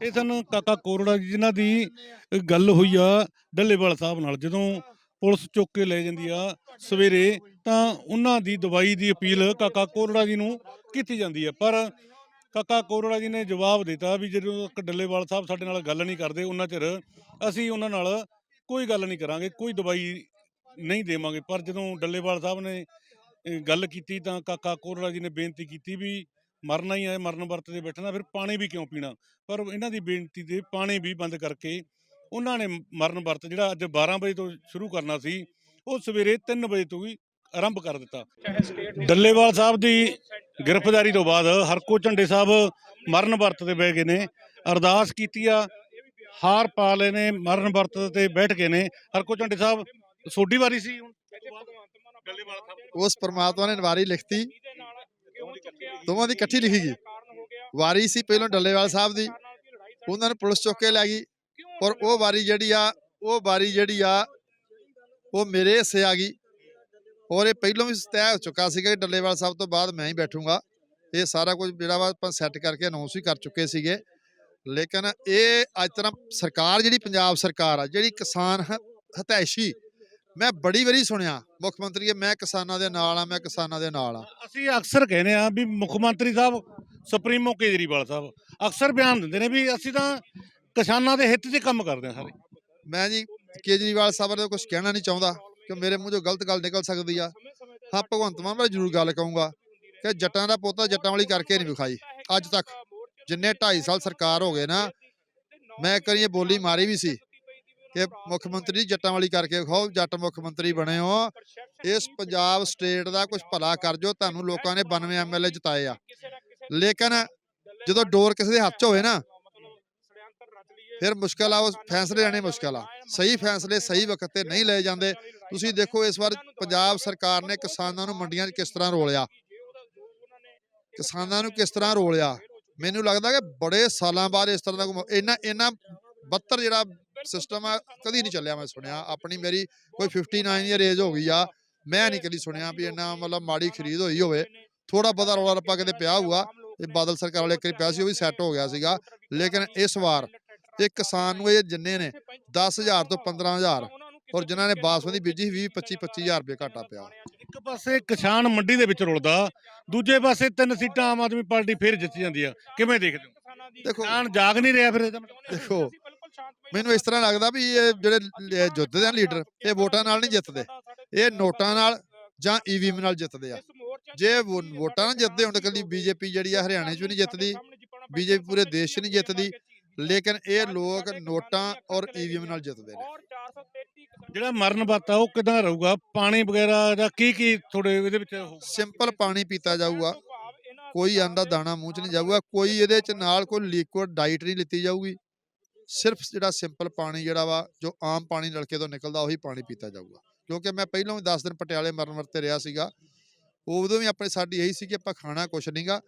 ਇਹ ਸਨ ਕਾਕਾ ਕੋਰੜਾ ਜੀ ਜਿਨ੍ਹਾਂ ਦੀ ਗੱਲ ਹੋਈ ਆ ਡੱਲੇਵਾਲ ਸਾਹਿਬ ਨਾਲ ਜਦੋਂ ਪੁਲਿਸ ਚੁੱਕ ਕੇ ਲੈ ਜਾਂਦੀ ਆ ਸਵੇਰੇ ਤਾਂ ਉਹਨਾਂ ਦੀ ਦਵਾਈ ਦੀ ਅਪੀਲ ਕਾਕਾ ਕੋਰੜਾ ਜੀ ਨੂੰ ਕੀਤੀ ਜਾਂਦੀ ਹੈ। ਪਰ ਕਾਕਾ ਕੋਰੜਾ ਜੀ ਨੇ ਜਵਾਬ ਦਿੱਤਾ ਵੀ ਜਦੋਂ ਤੱਕ ਡੱਲੇਵਾਲ ਸਾਹਿਬ ਸਾਡੇ ਨਾਲ ਗੱਲ ਨਹੀਂ ਕਰਦੇ, ਉਹਨਾਂ ਚਿਰ ਅਸੀਂ ਉਹਨਾਂ ਨਾਲ ਕੋਈ ਗੱਲ ਨਹੀਂ ਕਰਾਂਗੇ, ਕੋਈ ਦਵਾਈ ਨਹੀਂ ਦੇਵਾਂਗੇ। ਪਰ ਜਦੋਂ ਡੱਲੇਵਾਲ ਸਾਹਿਬ ਨੇ ਗੱਲ ਕੀਤੀ ਤਾਂ ਕਾਕਾ ਕੋਰੜਾ ਜੀ ਨੇ ਬੇਨਤੀ ਕੀਤੀ ਵੀ ਮਰਨਾ ਹੀ ਹੈ, ਮਰਨ ਵਰਤ ਦੇ ਬੈਠਣਾ, ਫਿਰ ਪਾਣੀ ਵੀ ਕਿਉਂ ਪੀਣਾ? ਪਰ ਇਹਨਾਂ ਦੀ ਬੇਨਤੀ ਤੇ ਪਾਣੀ ਵੀ ਬੰਦ ਕਰਕੇ ਉਹਨਾਂ ਨੇ ਮਰਨ ਵਰਤ ਜਿਹੜਾ ਅੱਜ 12 ਵਜੇ ਤੋਂ ਸ਼ੁਰੂ ਕਰਨਾ ਸੀ, ਉਹ ਸਵੇਰੇ 3 ਵਜੇ ਤੋਂ ਹੀ ਆਰੰਭ ਕਰ ਦਿੱਤਾ। ਡੱਲੇਵਾਲ ਸਾਹਿਬ ਦੀ ਗ੍ਰਿਫਤਾਰੀ ਤੋਂ ਬਾਅਦ ਹਰਕੋ ਝੰਡੇ ਸਾਹਿਬ ਮਰਨ ਵਰਤ ਤੇ ਬਹਿ ਗਏ ਨੇ। ਅਰਦਾਸ ਕੀਤੀ ਆ ਹਾਰ ਪਾ ਲਏ ਨੇ ਮਰਨ ਵਰਤ ਤੇ ਬੈਠ ਗਏ ਨੇ। ਹਰਕੋ ਝੰਡੇ ਸਾਹਿਬ ਸੋਡੀ ਵਾਰੀ ਸੀ ਹੁਣ? ਡੱਲੇਵਾਲ ਸਾਹਿਬ ਉਸ ਪਰਮਾਤਮਾ ਨੇ ਵਾਰੀ ਲਿਖਤੀ। ਦੋਵਾਂ ਦੀ ਇਕੱਠੀ ਲਿਖੀ ਗਈ। ਵਾਰੀ ਸੀ ਪਹਿਲਾਂ ਡੱਲੇਵਾਲ ਸਾਹਿਬ ਦੀ। ਉਹਨਾਂ ਨੂੰ ਪੁਲਿਸ ਚੁੱਕ ਕੇ ਲੈ ਗਈ। ਔਰ ਉਹ ਵਾਰੀ ਜਿਹੜੀ ਆ ਉਹ ਵਾਰੀ ਜਿਹੜੀ ਆ ਉਹ ਮੇਰੇ ਹਿੱਸੇ ਆ ਗਈ। ਔਰ ਇਹ ਪਹਿਲਾਂ ਵੀ ਤੈਅ ਹੋ ਚੁੱਕਾ ਸੀਗਾ ਕਿ ਡੱਲੇਵਾਲ ਸਾਹਿਬ ਤੋਂ ਬਾਅਦ ਮੈਂ ਹੀ ਬੈਠੂੰਗਾ। ਇਹ ਸਾਰਾ ਕੁਝ ਜਿਹੜਾ ਵਾ ਆਪਾਂ ਸੈੱਟ ਕਰਕੇ ਅਨਾਉਂਸ ਵੀ ਕਰ ਚੁੱਕੇ ਸੀਗੇ। ਲੇਕਿਨ ਇਹ ਅੱਜ ਤਰ੍ਹਾਂ ਸਰਕਾਰ ਜਿਹੜੀ ਪੰਜਾਬ ਸਰਕਾਰ ਆ ਜਿਹੜੀ ਕਿਸਾਨ ਹਤੈਸ਼ੀ ਮੈਂ ਬੜੀ ਵਾਰੀ ਸੁਣਿਆ ਮੁੱਖ ਮੰਤਰੀ ਮੈਂ ਕਿਸਾਨਾਂ ਦੇ ਨਾਲ ਆ ਮੈਂ ਕਿਸਾਨਾਂ ਦੇ ਨਾਲ ਆ। ਅਸੀਂ ਅਕਸਰ ਕਹਿੰਦੇ ਆ ਵੀ ਮੁੱਖ ਮੰਤਰੀ ਸਾਹਿਬ ਸੁਪਰੀਮੋ ਕੇਜਰੀਵਾਲ ਸਾਹਿਬ ਅਕਸਰ ਬਿਆਨ ਦਿੰਦੇ ਨੇ ਵੀ ਅਸੀਂ ਤਾਂ ਕਿਸਾਨਾਂ ਦੇ ਹਿੱਤ 'ਚ ਕੰਮ ਕਰਦੇ ਆ ਸਾਰੇ। ਮੈਂ ਜੀ ਕੇਜਰੀਵਾਲ ਸਾਹਿਬ ਦਾ ਕੁਝ ਕਹਿਣਾ ਨਹੀਂ ਚਾਹੁੰਦਾ। ਕਿ ਮੇਰੇ ਮੂੰਹ ਚੋਂ ਗਲਤ ਗੱਲ ਨਿਕਲ ਸਕਦੀ ਆ। ਹਾਂ, ਭਗਵੰਤ ਮਾਨ ਬਾਰੇ ਜ਼ਰੂਰ ਗੱਲ ਕਹੂੰਗਾ। ਕਿ ਜੱਟਾਂ ਦਾ ਪੋਤਾ ਜੱਟਾਂ ਵਾਲੀ ਕਰਕੇ ਨਹੀਂ ਵਿਖਾਈ। ਅੱਜ ਤੱਕ ਜਿੰਨੇ 2.5 ਸਾਲ ਸਰਕਾਰ ਹੋ ਗਏ ਨਾ, ਮੈਂ ਕਰੀ ਇਹ ਬੋਲੀ ਮਾਰੀ ਵੀ ਸੀ ਕਿ ਮੁੱਖ ਮੰਤਰੀ ਜੱਟਾਂ ਵਾਲੀ ਕਰਕੇ ਵਿਖਾਓ, ਜੱਟ ਮੁੱਖ ਮੰਤਰੀ ਬਣੇ ਹੋ। ਇਸ ਪੰਜਾਬ ਸਟੇਟ ਦਾ ਕੁਝ ਭਲਾ ਕਰ ਜੋ ਤੁਹਾਨੂੰ ਲੋਕਾਂ ਨੇ 92 ਐਮਐਲਏ ਜਿਤਾਏ ਆ। ਲੇਕਿਨ ਜਦੋਂ ਡੋਰ ਕਿਸੇ ਦੇ ਹੱਥ 'ਚ ਹੋਵੇ ਨਾ ਫਿਰ ਮੁਸ਼ਕਲ ਆ, ਉਹ ਫੈਸਲੇ ਲੈਣੇ ਮੁਸ਼ਕਲ ਆ। ਸਹੀ ਫੈਸਲੇ ਸਹੀ ਵਕਤ ਤੇ ਨਹੀਂ ਲਏ ਜਾਂਦੇ। ਤੁਸੀਂ ਦੇਖੋ ਇਸ ਵਾਰ ਪੰਜਾਬ ਸਰਕਾਰ ਨੇ ਕਿਸਾਨਾਂ ਨੂੰ ਮੰਡੀਆਂ 'ਚ ਕਿਸ ਤਰ੍ਹਾਂ ਰੋਲਿਆ? ਕਿਸਾਨਾਂ ਨੂੰ ਕਿਸ ਤਰ੍ਹਾਂ ਰੋਲਿਆ? ਮੈਨੂੰ ਲੱਗਦਾ ਕਿ ਬੜੇ ਸਾਲਾਂ ਬਾਅਦ ਇਸ ਤਰ੍ਹਾਂ ਦਾ ਇੰਨਾ ਇੰਨਾ ਬੱਤਰ ਜਿਹੜਾ ਸਿਸਟਮ ਆ, ਕਦੀ ਨਹੀਂ ਚੱਲਿਆ ਮੈਂ ਸੁਣਿਆ। ਆਪਣੀ ਮੇਰੀ ਕੋਈ 59 ਈਅਰ ਏਜ ਹੋ ਗਈ ਆ। ਮੈਂ ਨਹੀਂ ਕਦੀ ਸੁਣਿਆ ਵੀ ਇੰਨਾ ਮਤਲਬ ਮਾੜੀ ਖਰੀਦ ਹੋਈ ਹੋਵੇ। ਥੋੜਾ ਬਹੁਤਾ ਰੌਲਾ ਰੱਪਾ ਕਿਤੇ ਪਿਆ ਹੋਊਗਾ। ਇਹ ਬਾਦਲ ਸਰਕਾਰ ਵਾਲੇ ਕਰੀ ਵਾਰੀ ਪਿਆ ਸੀ, ਉਹ ਵੀ ਸੈੱਟ ਹੋ ਗਿਆ ਸੀਗਾ। ਲੇਕਿਨ ਇਸ ਵਾਰ ਇਹ ਕਿਸਾਨ ਨੂੰ ਇਹ ਜਿੰਨੇ ਨੇ 10000 ਤੋਂ 15000 ਔਰ ਜਿਨ੍ਹਾਂ ਨੇ ਬਾਸਮਤੀ ਬੀਜੀ 20 25 25000 ਰੁਪਏ ਘਾਟਾ ਪਿਆ। ਇੱਕ ਪਾਸੇ ਕਿਸਾਨ ਮੰਡੀ ਦੇ ਵਿੱਚ ਰੁਲਦਾ ਦੂਜੇ ਪਾਸੇ ਤਿੰਨ ਸੀਟਾਂ ਆਮ ਆਦਮੀ ਪਾਰਟੀ ਫਿਰ ਜਿੱਤ ਜਾਂਦੀ ਆ। ਕਿਵੇਂ ਦੇਖਦੇ ਹੋ? ਦੇਖੋ ਕਿਸਾਨ ਜਾਗ ਨਹੀਂ ਰਿਹਾ ਫਿਰ ਇਹਦਾ ਮਤਲਬ। ਦੇਖੋ ਮੈਨੂੰ ਇਸ ਤਰ੍ਹਾਂ ਲੱਗਦਾ ਵੀ ਇਹ ਜਿਹੜੇ ਜਿੱਤਦੇ ਆ ਲੀਡਰ ਇਹ ਵੋਟਾਂ ਨਾਲ ਨਹੀਂ ਜਿੱਤਦੇ। ਇਹ ਨੋਟਾਂ ਨਾਲ ਜਾਂ ਈਵੀਐਮ ਨਾਲ ਜਿੱਤਦੇ ਆ। ਜੇ ਵੋਟਾਂ ਨਾਲ ਜਿੱਤਦੇ ਹੁਣ ਕੱਲੀ ਬੀਜੇਪੀ ਜਿਹੜੀ ਆ ਹਰਿਆਣੇ 'ਚ ਵੀ ਨਹੀਂ ਜਿੱਤਦੀ ਬੀਜੇਪੀ ਪੂਰੇ ਦੇਸ਼ 'ਚ ਨਹੀਂ ਜਿੱਤਦੀ ਲੇਕਿਨ ਇਹ ਲੋਕ ਨੋਟਾਂ ਔਰ ਈਵੀਐਮ ਨਾਲ ਜਿੱਤਦੇ ਨੇ। ਜਿਹੜਾ ਮਰਨ ਵਰਤ ਆ ਉਹ ਕਿਦਾਂ ਰਹੂਗਾ? ਪਾਣੀ ਵਗੈਰਾ ਜਾਂ ਕੀ ਕੀ ਥੋੜੇ ਇਹਦੇ ਵਿੱਚ? ਸਿੰਪਲ ਪਾਣੀ ਪੀਤਾ ਜਾਊਗਾ। ਕੋਈ ਅੰਡਾ ਦਾਣਾ ਮੂੰਹ 'ਚ ਨਹੀਂ ਜਾਊਗਾ। ਕੋਈ ਇਹਦੇ 'ਚ ਨਾਲ ਕੋਈ ਲਿਕੁਇਡ ਡਾਈਟ ਨਹੀਂ ਲਿੱਤੀ ਜਾਊਗੀ। ਸਿਰਫ ਜਿਹੜਾ ਸਿੰਪਲ ਪਾਣੀ ਜਿਹੜਾ ਵਾ ਜੋ ਆਮ ਪਾਣੀ ਨਲਕੇ ਤੋਂ ਨਿਕਲਦਾ ਉਹੀ ਪਾਣੀ ਪੀਤਾ ਜਾਊਗਾ। ਕਿਉਂਕਿ ਮੈਂ ਪਹਿਲਾਂ ਵੀ 10 ਦਿਨ ਪਟਿਆਲੇ ਮਰਨ ਵਰਤੇ ਰਿਹਾ ਸੀਗਾ। ਉਦੋਂ ਵੀ ਆਪਣੇ ਸਾਡੀ ਇਹੀ ਸੀ ਕਿ ਆਪਾਂ ਖਾਣਾ ਕੁਛ ਨਹੀਂਗਾ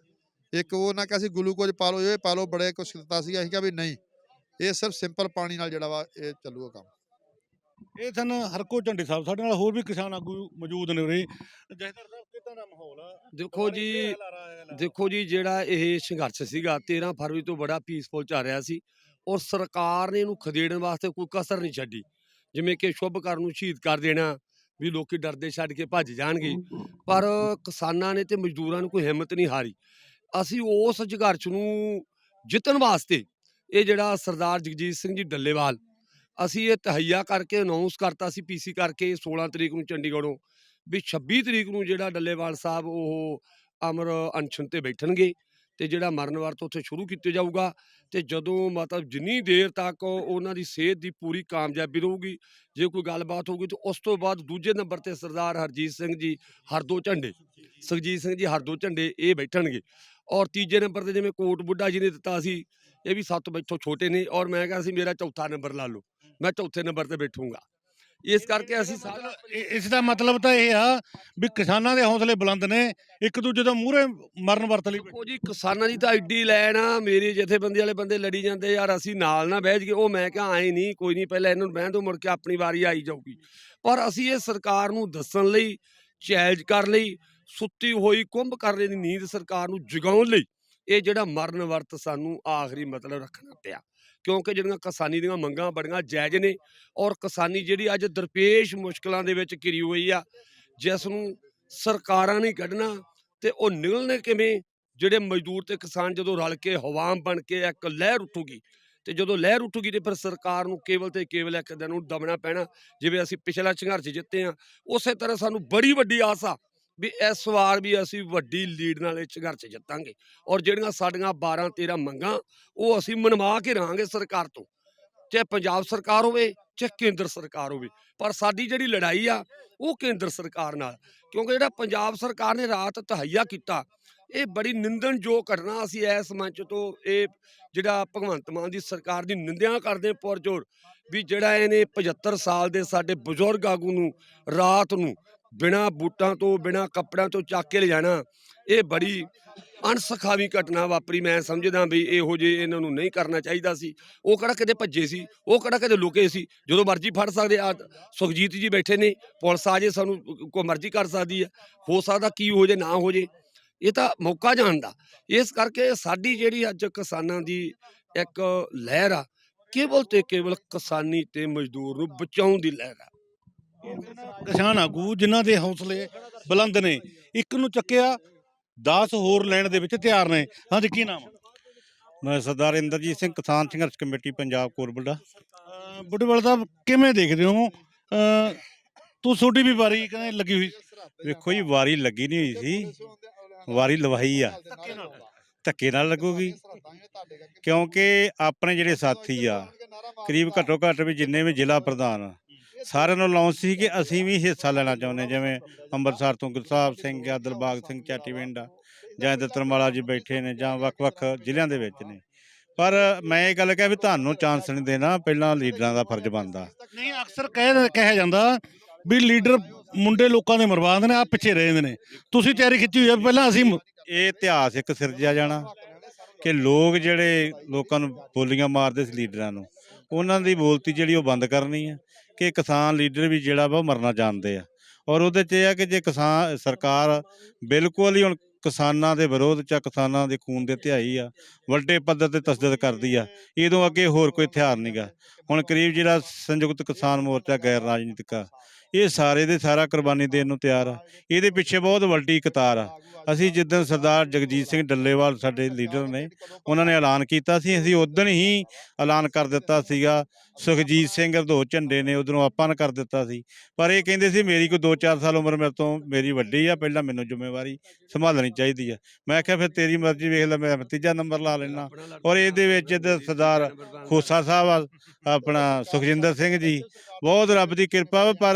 ਇੱਕ ਉਹ ਨਾ ਕਿ ਅਸੀਂ ਗਲੂਕੋਜ਼ ਪਾ ਲਓ ਇਹ ਪਾ ਲਓ ਬੜੇ ਕੁਛ ਦਿੱਤਾ ਸੀਗਾ ਅਸੀਂ ਕਿਹਾ ਵੀ ਨਹੀਂ ਇਹ ਸਿਰਫ ਸਿੰਪਲ ਪਾਣੀ ਨਾਲ ਜਿਹੜਾ ਵਾ ਇਹ ਚੱਲੂਗਾ ਕੰਮ। ਇਹ ਸਨ ਹਰਕੋ ਝੰਡੇ ਸਾਹਿਬ ਸਾਡੇ ਨਾਲ ਹੋਰ ਵੀ ਕਿਸਾਨ ਆਗੂ ਮੌਜੂਦ ਨੇ ਉਰੇ। ਜਹਦਰ ਸਾਹਿਬ ਕਿਦਾਂ ਦਾ ਮਾਹੌਲ ਆ? ਦੇਖੋ ਜੀ ਦੇਖੋ ਜੀ ਜਿਹੜਾ ਇਹ ਸੰਘਰਸ਼ ਸੀਗਾ 13 ਫਰਵਰੀ ਤੋਂ ਬੜਾ ਪੀਸਫੁਲ ਚੱਲ ਰਿਹਾ ਸੀ ਔਰ ਸਰਕਾਰ ਨੇ ਇਹਨੂੰ ਖਦੇੜਨ ਵਾਸਤੇ ਕੋਈ ਕਸਰ ਨਹੀਂ ਛੱਡੀ। ਜਿਵੇਂ ਕਿ ਸ਼ੁਭਕਰਨ ਨੂੰ ਸ਼ਹੀਦ ਕਰ ਦੇਣਾ ਵੀ ਲੋਕੀ ਡਰਦੇ ਛੱਡ ਕੇ ਭੱਜ ਜਾਣਗੇ। ਪਰ ਕਿਸਾਨਾਂ ਨੇ ਤੇ ਮਜ਼ਦੂਰਾਂ ਨੂੰ ਕੋਈ ਹਿੰਮਤ ਨਹੀਂ ਹਾਰੀ। ਅਸੀਂ ਉਸ ਸੰਘਰਸ਼ ਨੂੰ ਜਿੱਤਣ ਵਾਸਤੇ ਇਹ ਜਿਹੜਾ ਸਰਦਾਰ ਜਗਜੀਤ ਸਿੰਘ ਜੀ ਡੱਲੇਵਾਲ ਅਸੀਂ ਇਹ ਤਹਈਆ ਕਰਕੇ ਅਨਾਉਂਸ ਕਰਤਾ ਸੀ ਪੀਸੀ ਕਰਕੇ 16 ਤਰੀਕ ਨੂੰ ਚੰਡੀਗੜ੍ਹੋਂ ਵੀ 26 ਤਰੀਕ ਨੂੰ ਜਿਹੜਾ ਡੱਲੇਵਾਲ ਸਾਹਿਬ ਉਹ ਅਮਰ ਅਨਸ਼ਨ ਤੇ ਬੈਠਣਗੇ ਤੇ ਜਿਹੜਾ ਮਰਨ ਵਰਤ ਉੱਥੇ ਸ਼ੁਰੂ ਕੀਤੇ ਜਾਊਗਾ ਤੇ ਜਦੋਂ ਮਤਲਬ ਜਿੰਨੀ ਦੇਰ ਤੱਕ ਉਹਨਾਂ ਦੀ ਸਿਹਤ ਦੀ ਪੂਰੀ ਕਾਮਯਾਬੀ ਰਹੂਗੀ ਜੇ ਕੋਈ ਗੱਲਬਾਤ ਹੋਊਗੀ ਤਾਂ ਉਸ ਤੋਂ ਬਾਅਦ ਦੂਜੇ ਨੰਬਰ ਤੇ ਸਰਦਾਰ ਹਰਜੀਤ ਸਿੰਘ ਜੀ ਹਰਦੋ ਝੰਡੇ ਸੁਖਜੀਤ ਸਿੰਘ ਜੀ ਹਰਦੋ ਝੰਡੇ ਇਹ ਬੈਠਣਗੇ। ਔਰ ਤੀਜੇ ਨੰਬਰ ਤੇ ਜਿਵੇਂ ਕੋਟ ਬੁੱਢਾ ਜੀ ਨੇ ਦਿੱਤਾ ਸੀ ਇਹ ਵੀ ਸੱਤ ਬੈਠੋ ਛੋਟੇ ਨੇ ਔਰ ਮੈਂ ਕਿਹਾ ਸੀ ਮੇਰਾ ਚੌਥਾ ਨੰਬਰ ਲਾ ਲਓ ਮੈਂ ਚੌਥੇ ਨੰਬਰ ਤੇ ਬੈਠੂੰਗਾ। ਇਸ ਕਰਕੇ ਅਸੀਂ ਸਾਰਾ ਇਸ ਦਾ ਮਤਲਬ ਤਾਂ ਇਹ ਆ ਵੀ ਕਿਸਾਨਾਂ ਦੇ ਹੌਸਲੇ ਬੁਲੰਦ ਨੇ ਇੱਕ ਦੂਜੇ ਤੋਂ ਮੂਹਰੇ ਮਰਨ ਵਰਤ ਲਈ ਉਹ ਜੀ ਕਿਸਾਨਾਂ ਦੀ ਤਾਂ ਐਡੀ ਲੈਣ ਆ ਮੇਰੀ ਜਥੇਬੰਦੀ ਵਾਲੇ ਬੰਦੇ ਲੜੀ ਜਾਂਦੇ ਯਾਰ ਅਸੀਂ ਨਾਲ ਨਾ ਬਹਿ ਜਾਈਏ ਉਹ ਮੈਂ ਕਿਹਾ ਆਏ ਨਹੀਂ ਕੋਈ ਨਹੀਂ ਪਹਿਲਾਂ ਇਹਨਾਂ ਨੂੰ ਬਹਿਣ ਤੋਂ ਮੁੜ ਕੇ ਆਪਣੀ ਵਾਰੀ ਆਈ ਜਾਊਗੀ। ਪਰ ਅਸੀਂ ਇਹ ਸਰਕਾਰ ਨੂੰ ਦੱਸਣ ਲਈ ਚੈਲੰਜ ਕਰ ਲਈ ਸੁੱਤੀ ਹੋਈ ਕੁੰਭ ਕਰਨੇ ਦੀ ਨੀਂਦ ਸਰਕਾਰ ਨੂੰ ਜਗਾਉਣ ਲਈ ਇਹ ਜਿਹੜਾ ਮਰਨ ਵਰਤ ਸਾਨੂੰ ਆਖਰੀ ਮਤਲਬ ਰੱਖਣਾ ਪਿਆ। ਕਿਉਂਕਿ ਜਿਹੜੀਆਂ ਕਿਸਾਨੀ ਦੀਆਂ ਮੰਗਾਂ ਬੜੀਆਂ ਜਾਇਜ਼ ਨੇ ਔਰ ਕਿਸਾਨੀ ਜਿਹੜੀ ਅੱਜ ਦਰਪੇਸ਼ ਮੁਸ਼ਕਲਾਂ ਦੇ ਵਿੱਚ ਘਿਰੀ ਹੋਈ ਆ, ਜਿਸ ਨੂੰ ਸਰਕਾਰਾਂ ਨੇ ਕੱਢਣਾ ਤੇ ਉਹ ਨਿਕਲਣੇ ਕਿਵੇਂ? ਜਿਹੜੇ ਮਜ਼ਦੂਰ ਤੇ ਕਿਸਾਨ ਜਦੋਂ ਰਲ ਕੇ ਹਵਾਮ ਬਣ ਕੇ ਇੱਕ ਲਹਿਰ ਉੱਠੂਗੀ ਤੇ ਜਦੋਂ ਲਹਿਰ ਉੱਠੂਗੀ ਤੇ ਫਿਰ ਸਰਕਾਰ ਨੂੰ ਕੇਵਲ ਤੇ ਕੇਵਲ ਇੱਕ ਦਿਨ ਨੂੰ ਦਮਣਾ ਪੈਣਾ, ਜਿਵੇਂ ਅਸੀਂ ਪਿਛਲਾ ਸੰਘਰਸ਼ ਜਿੱਤੇ ਆ, ਉਸੇ ਤਰ੍ਹਾਂ ਸਾਨੂੰ ਬੜੀ ਵੱਡੀ ਆਸ ਆ ਵੀ ਇਸ ਵਾਰ ਵੀ ਅਸੀਂ ਵੱਡੀ ਲੀਡ ਨਾਲ ਇਹ ਸੰਘਰਸ਼ ਜਿੱਤਾਂਗੇ ਔਰ ਜਿਹੜੀਆਂ ਸਾਡੀਆਂ 12 13 ਮੰਗਾਂ, ਉਹ ਅਸੀਂ ਮਨਵਾ ਕੇ ਰਹਾਂਗੇ ਸਰਕਾਰ ਤੋਂ। ਚਾਹੇ ਪੰਜਾਬ ਸਰਕਾਰ ਹੋਵੇ, ਚਾਹੇ ਕੇਂਦਰ ਸਰਕਾਰ ਹੋਵੇ, ਪਰ ਸਾਡੀ ਜਿਹੜੀ ਲੜਾਈ ਆ, ਉਹ ਕੇਂਦਰ ਸਰਕਾਰ ਨਾਲ। ਕਿਉਂਕਿ ਜਿਹੜਾ ਪੰਜਾਬ ਸਰਕਾਰ ਨੇ ਰਾਤ ਤਹਈਆ ਕੀਤਾ, ਇਹ ਬੜੀ ਨਿੰਦਣਯੋਗ ਘਟਨਾ ਅਸੀਂ ਇਸ ਮੰਚ ਤੋਂ ਇਹ ਜਿਹੜਾ ਭਗਵੰਤ ਮਾਨ ਦੀ ਸਰਕਾਰ ਦੀ ਨਿੰਦਿਆ ਕਰਦੇ ਪੁਰਜੋਰ ਵੀ ਜਿਹੜਾ ਇਹਨੇ 75 ਸਾਲ ਦੇ ਸਾਡੇ ਬਜ਼ੁਰਗ ਆਗੂ ਨੂੰ ਰਾਤ ਨੂੰ ਬਿਨਾ ਬੂਟਾਂ ਤੋਂ, ਬਿਨਾ ਕੱਪੜਿਆਂ ਤੋਂ ਚੱਕ ਕੇ ਲਿਜਾਣਾ, ਇਹ ਬੜੀ ਅਣਸਖਾਵੀ ਘਟਨਾ ਵਾਪਰੀ। ਮੈਂ ਸਮਝਦਾ ਵੀ ਇਹੋ ਜੇ ਇਹਨਾਂ ਨੂੰ ਨਹੀਂ ਕਰਨਾ ਚਾਹੀਦਾ ਸੀ। ਉਹ ਕਿਹੜਾ ਕਿਤੇ ਭੱਜੇ ਸੀ, ਉਹ ਕਿਹੜਾ ਕਿਤੇ ਲੁਕੇ ਸੀ। ਜਦੋਂ ਮਰਜ਼ੀ ਫੜ ਸਕਦੇ ਆ ਸੁਖਜੀਤ ਜੀ ਬੈਠੇ ਨੇ, ਪੁਲਿਸ ਆ ਜੇ ਸਾਨੂੰ ਕੋਈ ਮਰਜ਼ੀ ਕਰ ਸਕਦੀ ਹੈ ਹੋ ਸਕਦਾ ਕੀ ਹੋ ਜੇ, ਨਾ ਹੋ ਜੇ। ਇਹ ਤਾਂ ਮੌਕਾ ਜਾਣਦਾ। ਇਸ ਕਰਕੇ ਸਾਡੀ ਜਿਹੜੀ ਅੱਜ ਕਿਸਾਨਾਂ ਦੀ ਇੱਕ ਲਹਿਰ ਆ, ਕੇਵਲ ਤੇ ਕੇਵਲ ਕਿਸਾਨੀ ਤੇ ਮਜ਼ਦੂਰ ਨੂੰ ਬਚਾਉਣ ਦੀ ਲਹਿਰ ਆ। ਕਿਸਾਨ ਆਗੂ ਜਿਨ੍ਹਾਂ ਦੇ ਹੌਸਲੇ ਬੁਲੰਦ ਨੇ ਇੱਕ ਨੂੰ ਚੱਕਿਆ 10 ਹੋਰ ਲੈਣ ਦੇ ਵਿੱਚ ਤਿਆਰ ਨੇ। ਹਾਂਜੀ ਕੀ ਨਾਮ? ਮੈਂ ਸਰਦਾਰ ਇੰਦਰਜੀਤ ਸਿੰਘ ਕਿਸਾਨ ਸੰਘਰਸ਼ ਕਮੇਟੀ ਪੰਜਾਬ ਕੋਰਬਲਡਾ ਬੁੱਢੇਵਾਲ ਸਾਹਿਬ ਕਿਵੇਂ ਦੇਖਦੇ ਹੋ? ਅਹ ਤੂੰ ਛੋਟੀ ਵੀ ਵਾਰੀ ਕਹਿੰਦੇ ਲੱਗੀ ਹੋਈ ਵੇਖੋ ਜੀ ਵਾਰੀ ਲੱਗੀ ਨਹੀਂ ਹੋਈ ਸੀ। ਵਾਰੀ ਲਵਾਈ ਆ। ਧੱਕੇ ਨਾਲ ਲੱਗੂਗੀ। ਕਿਉਂਕਿ ਆਪਣੇ ਜਿਹੜੇ ਸਾਥੀ ਆ ਕਰੀਬ ਘੱਟੋ ਘੱਟ ਵੀ ਜਿੰਨੇ ਵੀ ਜ਼ਿਲ੍ਹਾ ਪ੍ਰਧਾਨ ਆ, ਸਾਰਿਆਂ ਨੂੰ ਅਲਾਉਂਸ ਸੀ ਕਿ ਅਸੀਂ ਵੀ ਹਿੱਸਾ ਲੈਣਾ ਚਾਹੁੰਦੇ ਜਿਵੇਂ ਅੰਮ੍ਰਿਤਸਰ ਤੋਂ ਗੁਰਸਾਹਿਬ ਸਿੰਘ ਆ ਦਿਲਬਾਗ ਸਿੰਘ ਚਾਟੀਵਿੰਡ ਜਾਂ ਦਤਰਮਾਲਾ ਜੀ ਬੈਠੇ ਨੇ ਜਾਂ ਵੱਖ-ਵੱਖ ਜ਼ਿਲ੍ਹਿਆਂ ਦੇ ਵਿੱਚ ਨੇ। ਪਰ ਮੈਂ ਇਹ ਗੱਲ ਕਿਹਾ ਵੀ ਤੁਹਾਨੂੰ ਚਾਂਸ ਨਹੀਂ ਦੇਣਾ ਪਹਿਲਾਂ ਲੀਡਰਾਂ ਦਾ ਫਰਜ਼ ਬਣਦਾ। ਨਹੀਂ ਅਕਸਰ ਕਹਿ ਕਿਹਾ ਜਾਂਦਾ ਵੀ ਲੀਡਰ ਮੁੰਡੇ ਲੋਕਾਂ ਦੇ ਮਰਵਾ ਦਿੰਦੇ ਨੇ ਆ ਪਿੱਛੇ ਰਹਿ ਜਾਂਦੇ ਨੇ। ਤੁਸੀਂ ਤਿਆਰੀ ਖਿੱਚੀ ਹੋਈ ਹੈ ਪਹਿਲਾਂ ਅਸੀਂ ਇਹ ਇਤਿਹਾਸ ਇੱਕ ਸਿਰਜਿਆ ਜਾਣਾ ਕਿ ਲੋਕ ਜਿਹੜੇ ਲੋਕਾਂ ਨੂੰ ਬੋਲੀਆਂ ਮਾਰਦੇ ਸੀ ਲੀਡਰਾਂ ਨੂੰ ਉਹਨਾਂ ਦੀ ਬੋਲਤੀ ਜਿਹੜੀ ਉਹ ਬੰਦ ਕਰਨੀ ਹੈ ਕਿ ਕਿਸਾਨ ਲੀਡਰ ਵੀ ਜਿਹੜਾ ਵਾ ਉਹ ਮਰਨਾ ਜਾਣਦੇ ਆ। ਔਰ ਉਹਦੇ 'ਚ ਇਹ ਆ ਕਿ ਜੇ ਕਿਸਾਨ ਸਰਕਾਰ ਬਿਲਕੁਲ ਹੀ ਹੁਣ ਕਿਸਾਨਾਂ ਦੇ ਵਿਰੋਧ ਚ ਆ, ਕਿਸਾਨਾਂ ਦੇ ਖੂਨ ਦੇ ਧਿਆਈ ਆ ਵੱਡੇ ਪੱਧਰ ਤੇ ਤਸਦਦ ਕਰਦੀ ਆ ਇਹਦੋਂ ਅੱਗੇ ਹੋਰ ਕੋਈ ਹਥਿਆਰ ਨਹੀਂਗਾ ਹੁਣ ਕਰੀਬ ਜਿਹੜਾ ਸੰਯੁਕਤ ਕਿਸਾਨ ਮੋਰਚਾ ਗੈਰ ਰਾਜਨੀਤਿਕ ਆ ਇਹ ਸਾਰੇ ਦੇ ਸਾਰਾ ਕੁਰਬਾਨੀ ਦੇਣ ਨੂੰ ਤਿਆਰ ਆ। ਇਹਦੇ ਪਿੱਛੇ ਬਹੁਤ ਵੱਡੀ ਕਤਾਰ ਆ। ਅਸੀਂ ਜਿੱਦਣ ਸਰਦਾਰ ਜਗਜੀਤ ਸਿੰਘ ਡੱਲੇਵਾਲ ਸਾਡੇ ਲੀਡਰ ਨੇ ਉਹਨਾਂ ਨੇ ਐਲਾਨ ਕੀਤਾ ਸੀ ਅਸੀਂ ਉਦੋਂ ਹੀ ਐਲਾਨ ਕਰ ਦਿੱਤਾ ਸੀਗਾ ਸੁਖਜੀਤ ਸਿੰਘ ਦੋ ਝੰਡੇ ਨੇ ਉਧਰੋਂ ਆਪਾਂ ਨੇ ਕਰ ਦਿੱਤਾ ਸੀ। ਪਰ ਇਹ ਕਹਿੰਦੇ ਸੀ ਮੇਰੀ ਕੋਈ 2-4 ਸਾਲ ਉਮਰ ਮੇਰੇ ਤੋਂ ਮੇਰੀ ਵੱਡੀ ਆ ਪਹਿਲਾਂ ਮੈਨੂੰ ਜ਼ਿੰਮੇਵਾਰੀ ਸੰਭਾਲਣੀ ਚਾਹੀਦੀ ਆ। ਮੈਂ ਆਖਿਆ ਫਿਰ ਤੇਰੀ ਮਰਜ਼ੀ ਵੇਖ ਲੈ ਮੈਂ ਤੀਜਾ ਨੰਬਰ ਲਾ ਲੈਣਾ ਔਰ ਇਹਦੇ ਵਿੱਚ ਇੱਧਰ ਸਰਦਾਰ ਖੋਸਾ ਸਾਹਿਬ ਆ, ਆਪਣਾ ਸੁਖਜਿੰਦਰ ਸਿੰਘ ਜੀ ਬਹੁਤ ਰੱਬ ਦੀ ਕਿਰਪਾ ਵਾ ਪਰ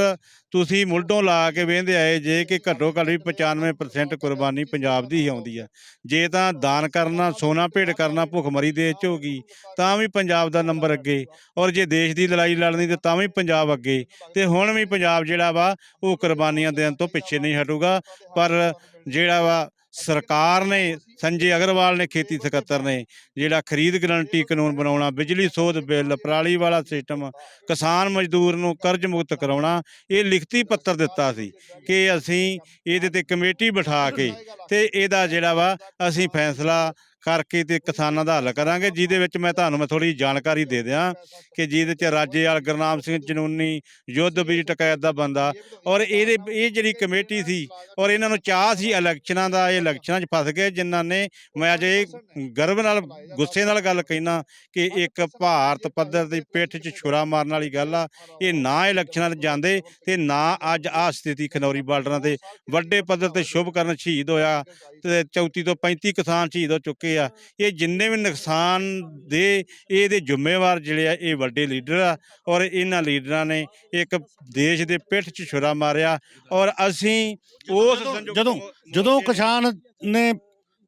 ਤੁਸੀਂ ਮੁਲਟੋਂ ਲਾ ਕੇ ਵੇਂਦੇ ਆਏ ਜੇ ਕਿ ਘੱਟੋ ਘੱਟ ਵੀ 95% ਕੁਰਬਾਨੀ ਪੰਜਾਬ ਦੀ ਹੀ ਆਉਂਦੀ ਆ। ਜੇ ਤਾਂ ਦਾਨ ਕਰਨਾ, ਸੋਨਾ ਭੇਟ ਕਰਨਾ ਭੁੱਖਮਰੀ ਦੇਸ਼ 'ਚ ਹੋ ਗਈ, ਤਾਂ ਵੀ ਪੰਜਾਬ ਦਾ ਨੰਬਰ ਅੱਗੇ। ਔਰ ਜੇ ਦੇਸ਼ ਦੀ ਲੜਾਈ ਲੜਨੀ ਤੇ ਤਾਂ ਵੀ ਪੰਜਾਬ ਅੱਗੇ। ਤੇ ਹੁਣ ਵੀ ਪੰਜਾਬ ਜਿਹੜਾ ਵਾ, ਉਹ ਕੁਰਬਾਨੀਆਂ ਦੇਣ ਤੋਂ ਪਿੱਛੇ ਨਹੀਂ ਹਟੂਗਾ। ਪਰ ਜਿਹੜਾ ਵਾ, ਸਰਕਾਰ ਨੇ ਸੰਜੇ ਅਗਰਵਾਲ ਨੇ ਖੇਤੀ ਸਕੱਤਰ ਨੇ ਜਿਹੜਾ ਖਰੀਦ ਗਰੰਟੀ ਕਾਨੂੰਨ ਬਣਾਉਣਾ ਬਿਜਲੀ ਸੋਧ ਬਿੱਲ ਪਰਾਲੀ ਵਾਲਾ ਸਿਸਟਮ ਕਿਸਾਨ ਮਜ਼ਦੂਰ ਨੂੰ ਕਰਜ਼ ਮੁਕਤ ਕਰਾਉਣਾ ਇਹ ਲਿਖਤੀ ਪੱਤਰ ਦਿੱਤਾ ਸੀ ਕਿ ਅਸੀਂ ਇਹਦੇ ਤੇ ਕਮੇਟੀ ਬਿਠਾ ਕੇ ਤੇ ਇਹਦਾ ਜਿਹੜਾ ਵਾ ਅਸੀਂ ਫੈਸਲਾ ਕਰਕੇ ਤੇ ਕਿਸਾਨਾਂ ਦਾ ਹੱਲ ਕਰਾਂਗੇ ਜਿਹਦੇ ਵਿੱਚ ਮੈਂ ਤੁਹਾਨੂੰ ਮੈਂ ਥੋੜੀ ਜਾਣਕਾਰੀ ਦੇ ਦਿਆਂ ਕਿ ਜਿਹਦੇ ਚ ਰਾਜੇਵਾਲ ਗੁਰਨਾਮ ਸਿੰਘ ਜਨੂਨੀ ਯੁੱਧ ਵੀ ਟਕਾਇਤ ਦਾ ਬੰਦਾ ਔਰ ਇਹਦੇ ਇਹ ਜਿਹੜੀ ਕਮੇਟੀ ਸੀ ਔਰ ਇਹਨਾਂ ਨੂੰ ਚਾਹ ਸੀ ਇਲੈਕਸ਼ਨਾਂ ਦਾ ਇਹ ਇਲੈਕਸ਼ਨਾਂ 'ਚ ਫਸ ਗਏ ਜਿਨ੍ਹਾਂ ਨੇ ਮੈਂ ਅਜੇ ਇਹ ਗਰਵ ਨਾਲ ਗੁੱਸੇ ਨਾਲ ਗੱਲ ਕਹਿਣਾ ਕਿ ਇੱਕ ਭਾਰਤ ਪੱਧਰ ਦੀ ਪਿੱਠ 'ਚ ਛੁਰਾ ਮਾਰਨ ਵਾਲੀ ਗੱਲ ਆ। ਇਹ ਨਾ ਇਲੈਕਸ਼ਨਾਂ 'ਚ ਜਾਂਦੇ ਤੇ ਨਾ ਅੱਜ ਆ ਸਥਿਤੀ ਖਨੌਰੀ ਬਾਰਡਰਾਂ ਤੇ। ਵੱਡੇ ਪੱਧਰ ਤੇ ਸ਼ੁਭ ਕਰਨ ਸ਼ਹੀਦ ਹੋਇਆ ਤੇ 34 ਤੋਂ 35 ਕਿਸਾਨ ਸ਼ਹੀਦ ਹੋ ਚੁੱਕੇ ਆ। ਇਹ ਜਿੰਨੇ ਵੀ ਨੁਕਸਾਨ ਦੇ ਇਹਦੇ ਜ਼ਿੰਮੇਵਾਰ ਜਿਹੜੇ ਆ ਇਹ ਵੱਡੇ ਲੀਡਰ ਆ ਔਰ ਇਹਨਾਂ ਲੀਡਰਾਂ ਨੇ ਇੱਕ ਦੇਸ਼ ਦੇ ਪਿੱਠ 'ਚ ਛੁਰਾ ਮਾਰਿਆ ਔਰ ਅਸੀਂ ਉਸ ਜਦੋਂ- ਜਦੋਂ ਕਿਸਾਨ ਨੇ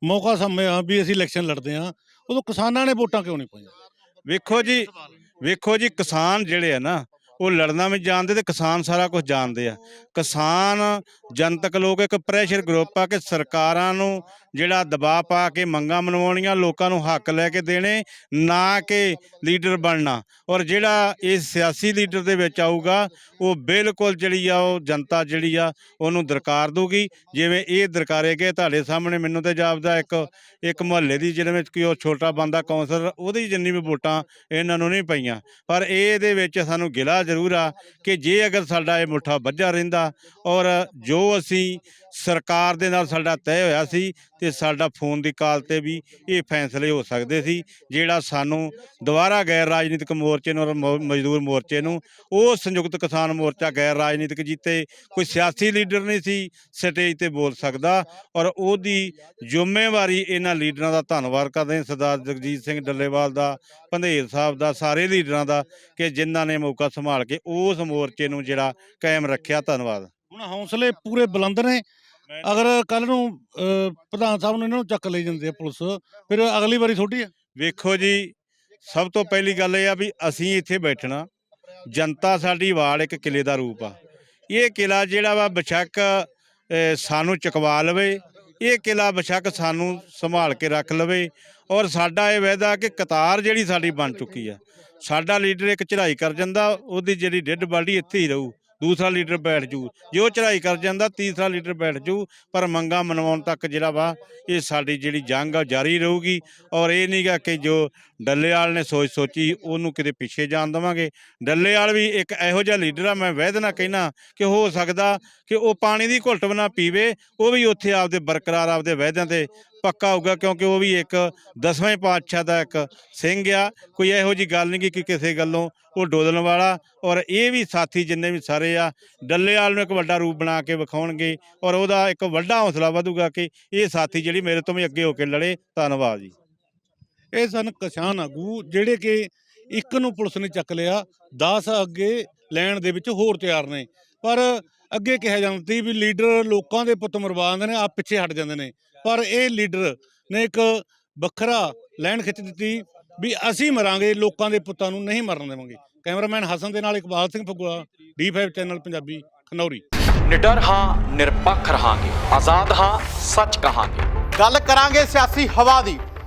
ਮੌਕਾ ਸਮਝਿਆ ਵੀ ਅਸੀਂ ਇਲੈਕਸ਼ਨ ਲੜਦੇ ਹਾਂ ਉਦੋਂ ਕਿਸਾਨਾਂ ਨੇ ਵੋਟਾਂ ਕਿਉਂ ਨਹੀਂ ਪਾਈਆਂ? ਵੇਖੋ ਜੀ। ਵੇਖੋ ਜੀ ਕਿਸਾਨ ਜਿਹੜੇ ਆ ਨਾ ਉਹ ਲੜਨਾ ਵੀ ਜਾਣਦੇ ਤੇ ਕਿਸਾਨ ਸਾਰਾ ਕੁਝ ਜਾਣਦੇ ਆ। ਕਿਸਾਨ, ਜਨਤਕ ਲੋਕ ਇੱਕ ਪ੍ਰੈਸ਼ਰ ਗਰੁੱਪ ਆ ਕਿ ਸਰਕਾਰਾਂ ਨੂੰ ਜਿਹੜਾ ਦਬਾਅ ਪਾ ਕੇ ਮੰਗਾਂ ਮਨਵਾਉਣੀਆਂ, ਲੋਕਾਂ ਨੂੰ ਹੱਕ ਲੈ ਕੇ ਦੇਣੇ, ਨਾ ਕਿ ਲੀਡਰ ਬਣਨਾ। ਔਰ ਜਿਹੜਾ ਇਹ ਸਿਆਸੀ ਲੀਡਰ ਦੇ ਵਿੱਚ ਆਊਗਾ, ਉਹ ਬਿਲਕੁਲ ਜਿਹੜੀ ਆ, ਉਹ ਜਨਤਾ ਜਿਹੜੀ ਆ, ਉਹਨੂੰ ਦਰਕਾਰ ਦੂਗੀ ਜਿਵੇਂ ਇਹ ਦਰਕਾਰੇ ਗਏ, ਤੁਹਾਡੇ ਸਾਹਮਣੇ ਮੈਨੂੰ ਤੇ ਜਾਪਦਾ ਇੱਕ ਇੱਕ ਮੁਹੱਲੇ ਦੀ, ਜਿਹਦੇ ਵਿੱਚ ਕੋਈ ਉਹ ਛੋਟਾ ਬੰਦਾ ਕੌਂਸਲਰ, ਉਹਦੀ ਜਿੰਨੀ ਵੀ ਵੋਟਾਂ ਇਹਨਾਂ ਨੂੰ ਨਹੀਂ ਪਈਆਂ। ਪਰ ਇਹਦੇ ਵਿੱਚ ਸਾਨੂੰ ਗਿਲਾ ਜ਼ਰੂਰ ਆ ਕਿ ਜੇ ਅਗਰ ਸਾਡਾ ਇਹ ਮੁੱਠਾ ਵੱਜਾ ਰਹਿੰਦਾ ਔਰ ਜੋ ਅਸੀਂ ਸਰਕਾਰ ਦੇ ਨਾਲ ਸਾਡਾ ਤੈਅ ਹੋਇਆ ਸੀ ਤੇ ਸਾਡਾ ਫੋਨ ਦੀ ਕਾਲ ਤੇ ਵੀ ਇਹ ਫੈਸਲੇ ਹੋ ਸਕਦੇ ਸੀ, ਜਿਹੜਾ ਸਾਨੂੰ ਦੁਬਾਰਾ ਗੈਰ ਰਾਜਨੀਤਿਕ ਮੋਰਚੇ ਨੂੰ ਔਰ ਮੌ- ਮਜ਼ਦੂਰ ਮੋਰਚੇ ਨੂੰ, ਉਹ ਸੰਯੁਕਤ ਕਿਸਾਨ ਮੋਰਚਾ ਗੈਰ ਰਾਜਨੀਤਿਕ ਜਿੱਤੇ, ਕੋਈ ਸਿਆਸੀ ਲੀਡਰ ਨਹੀਂ ਸੀ ਸਟੇਜ ਤੇ ਬੋਲ ਸਕਦਾ ਔਰ ਉਹਦੀ ਜ਼ਿੰਮੇਵਾਰੀ ਇਹਨਾਂ ਲੀਡਰਾਂ ਦਾ ਧੰਨਵਾਦ ਕਰਦੇ ਹਾਂ, ਸਰਦਾਰ ਜਗਜੀਤ ਸਿੰਘ ਡੱਲੇਵਾਲ ਦਾ, ਪੰਧੇਰ ਸਾਹਿਬ ਦਾ, ਸਾਰੇ ਲੀਡਰਾਂ ਦਾ ਕਿ ਜਿਨ੍ਹਾਂ ਨੇ ਮੌਕਾ ਸੰਭਾਲ ਕੇ ਉਸ ਮੋਰਚੇ ਨੂੰ ਜਿਹੜਾ ਕਾਇਮ ਰੱਖਿਆ ਧੰਨਵਾਦ। ਹੁਣ ਹੌਸਲੇ ਪੂਰੇ ਬੁਲੰਦ ਨੇ। ਅਗਰ ਕੱਲ ਨੂੰ ਪ੍ਰਧਾਨ ਸਾਹਿਬ ਨੂੰ ਇਹਨਾਂ ਨੂੰ ਚੱਕ ਲਈ ਜਾਂਦੇ ਆ ਪੁਲਿਸ ਫਿਰ ਅਗਲੀ ਵਾਰੀ ਥੋੜੀ ਆ। ਵੇਖੋ ਜੀ ਸਭ ਤੋਂ ਪਹਿਲੀ ਗੱਲ ਇਹ ਆ ਵੀ ਅਸੀਂ ਇੱਥੇ ਬੈਠਣਾ। ਜਨਤਾ ਸਾਡੀ ਵਾਲ ਇੱਕ ਕਿਲੇ ਦਾ ਰੂਪ ਆ। ਇਹ ਕਿਲਾ ਜਿਹੜਾ ਵਾ ਬਸ਼ੱਕ ਸਾਨੂੰ ਚੁਕਵਾ ਲਵੇ ਇਹ ਕਿਲਾ ਬਸ਼ੱਕ ਸਾਨੂੰ ਸੰਭਾਲ ਕੇ ਰੱਖ ਲਵੇ ਔਰ ਸਾਡਾ ਇਹ ਵਾਅਦਾ ਕਿ ਕਤਾਰ ਜਿਹੜੀ ਸਾਡੀ ਬਣ ਚੁੱਕੀ ਆ। ਸਾਡਾ ਲੀਡਰ ਇੱਕ ਚੜ੍ਹਾਈ ਕਰ ਜਾਂਦਾ, ਉਹਦੀ ਜਿਹੜੀ ਡਿੱਡ ਬਾਡੀ ਇੱਥੇ ਹੀ ਰਹੂ, ਦੂਸਰਾ ਲੀਡਰ ਬੈਠ ਜੂ। ਜੇ ਉਹ ਚੜ੍ਹਾਈ ਕਰ ਜਾਂਦਾ, ਤੀਸਰਾ ਲੀਡਰ ਬੈਠ ਜੂ, ਪਰ ਮੰਗਾ ਮਨਵਾਉਣ ਤੱਕ ਜਿਹੜਾ ਵਾ, ਇਹ ਸਾਡੀ ਜਿਹੜੀ ਜੰਗ ਆ ਜਾਰੀ ਰਹੂਗੀ। ਔਰ ਇਹ ਨਹੀਂਗਾ ਕਿ ਜੋ ਡੱਲੇਵਾਲ ਨੇ ਸੋਚ ਸੋਚੀ ਉਹਨੂੰ ਕਿਤੇ ਪਿੱਛੇ ਜਾਣ ਦੇਵਾਂਗੇ। ਡੱਲੇਵਾਲ ਵੀ ਇੱਕ ਇਹੋ ਜਿਹਾ ਲੀਡਰ ਆ, ਮੈਂ ਵੈਦ ਨਾਲ ਕਹਿਣਾ ਕਿ ਹੋ ਸਕਦਾ ਕਿ ਉਹ ਪਾਣੀ ਦੀ ਘੁੱਟ ਬਣਾ ਪੀਵੇ, ਉਹ ਵੀ ਉੱਥੇ ਆਪਦੇ ਬਰਕਰਾਰ ਆਪਦੇ ਵਾਅਦਿਆਂ ਤੇ ਪੱਕਾ ਹੋਊਗਾ, ਕਿਉਂਕਿ ਉਹ ਵੀ ਇੱਕ ਦਸਵੇਂ ਪਾਤਸ਼ਾਹ ਦਾ ਇੱਕ ਸਿੰਘ ਆ। ਕੋਈ ਇਹੋ ਜੀ ਗੱਲ ਨਹੀਂ ਕਿ ਕਿਸੇ ਗੱਲੋਂ ਉਹ ਡੋਲਣ ਵਾਲਾ ਔਰ ਇਹ ਵੀ ਸਾਥੀ ਜਿੰਨੇ ਵੀ ਸਾਰੇ ਆ, ਡੱਲੇਵਾਲ ਨੂੰ ਇੱਕ ਵੱਡਾ ਰੂਪ ਬਣਾ ਕੇ ਵਿਖਾਉਣਗੇ ਔਰ ਉਹਦਾ ਇੱਕ ਵੱਡਾ ਹੌਸਲਾ ਵਧੂਗਾ ਕਿ ਇਹ ਸਾਥੀ ਜਿਹੜੀ ਮੇਰੇ ਤੋਂ ਵੀ ਅੱਗੇ ਹੋ ਕੇ ਲੜੇ। ਧੰਨਵਾਦ ਜੀ। ਇਹ ਸਨ ਕਿਸਾਨ ਆਗੂ ਜਿਹੜੇ ਕਿ ਇੱਕ ਨੂੰ ਪੁਲਿਸ ਨੇ ਚੱਕ ਲਿਆ 10 ਅੱਗੇ ਲੈਣ ਦੇ ਵਿੱਚ ਹੋਰ ਤਿਆਰ ਨੇ। ਪਰ ਅੱਗੇ ਕਿਹਾ ਜਾਂਦਾ ਸੀ ਵੀ ਲੀਡਰ ਲੋਕਾਂ ਦੇ ਪੁੱਤ ਮਰਵਾ ਦਿੰਦੇ ਨੇ ਆਪ ਪਿੱਛੇ ਹਟ ਜਾਂਦੇ ਨੇ। ਪਰ ਇਹ ਲੀਡਰ ਨੇ ਇੱਕ ਵੱਖਰਾ ਲੈਣ ਖਿੱਚ ਦਿੱਤੀ ਵੀ ਅਸੀਂ ਮਰਾਂਗੇ ਲੋਕਾਂ ਦੇ ਪੁੱਤਾਂ ਨੂੰ ਨਹੀਂ ਮਰਨ ਦੇਵਾਂਗੇ। ਕੈਮਰਾਮੈਨ ਹਸਨ ਦੇ ਨਾਲ ਇਕਬਾਲ ਸਿੰਘ ਫਗੂਆ D5 ਚੈਨਲ ਪੰਜਾਬੀ ਖਨੌਰੀ। ਨਿਡਰ ਹਾਂ ਨਿਰਪੱਖ ਰਹਾਂਗੇ। ਆਜ਼ਾਦ ਹਾਂ ਸੱਚ ਕਹਾਂਗੇ। ਗੱਲ ਕਰਾਂਗੇ ਸਿਆਸੀ ਹਵਾ ਦੀ।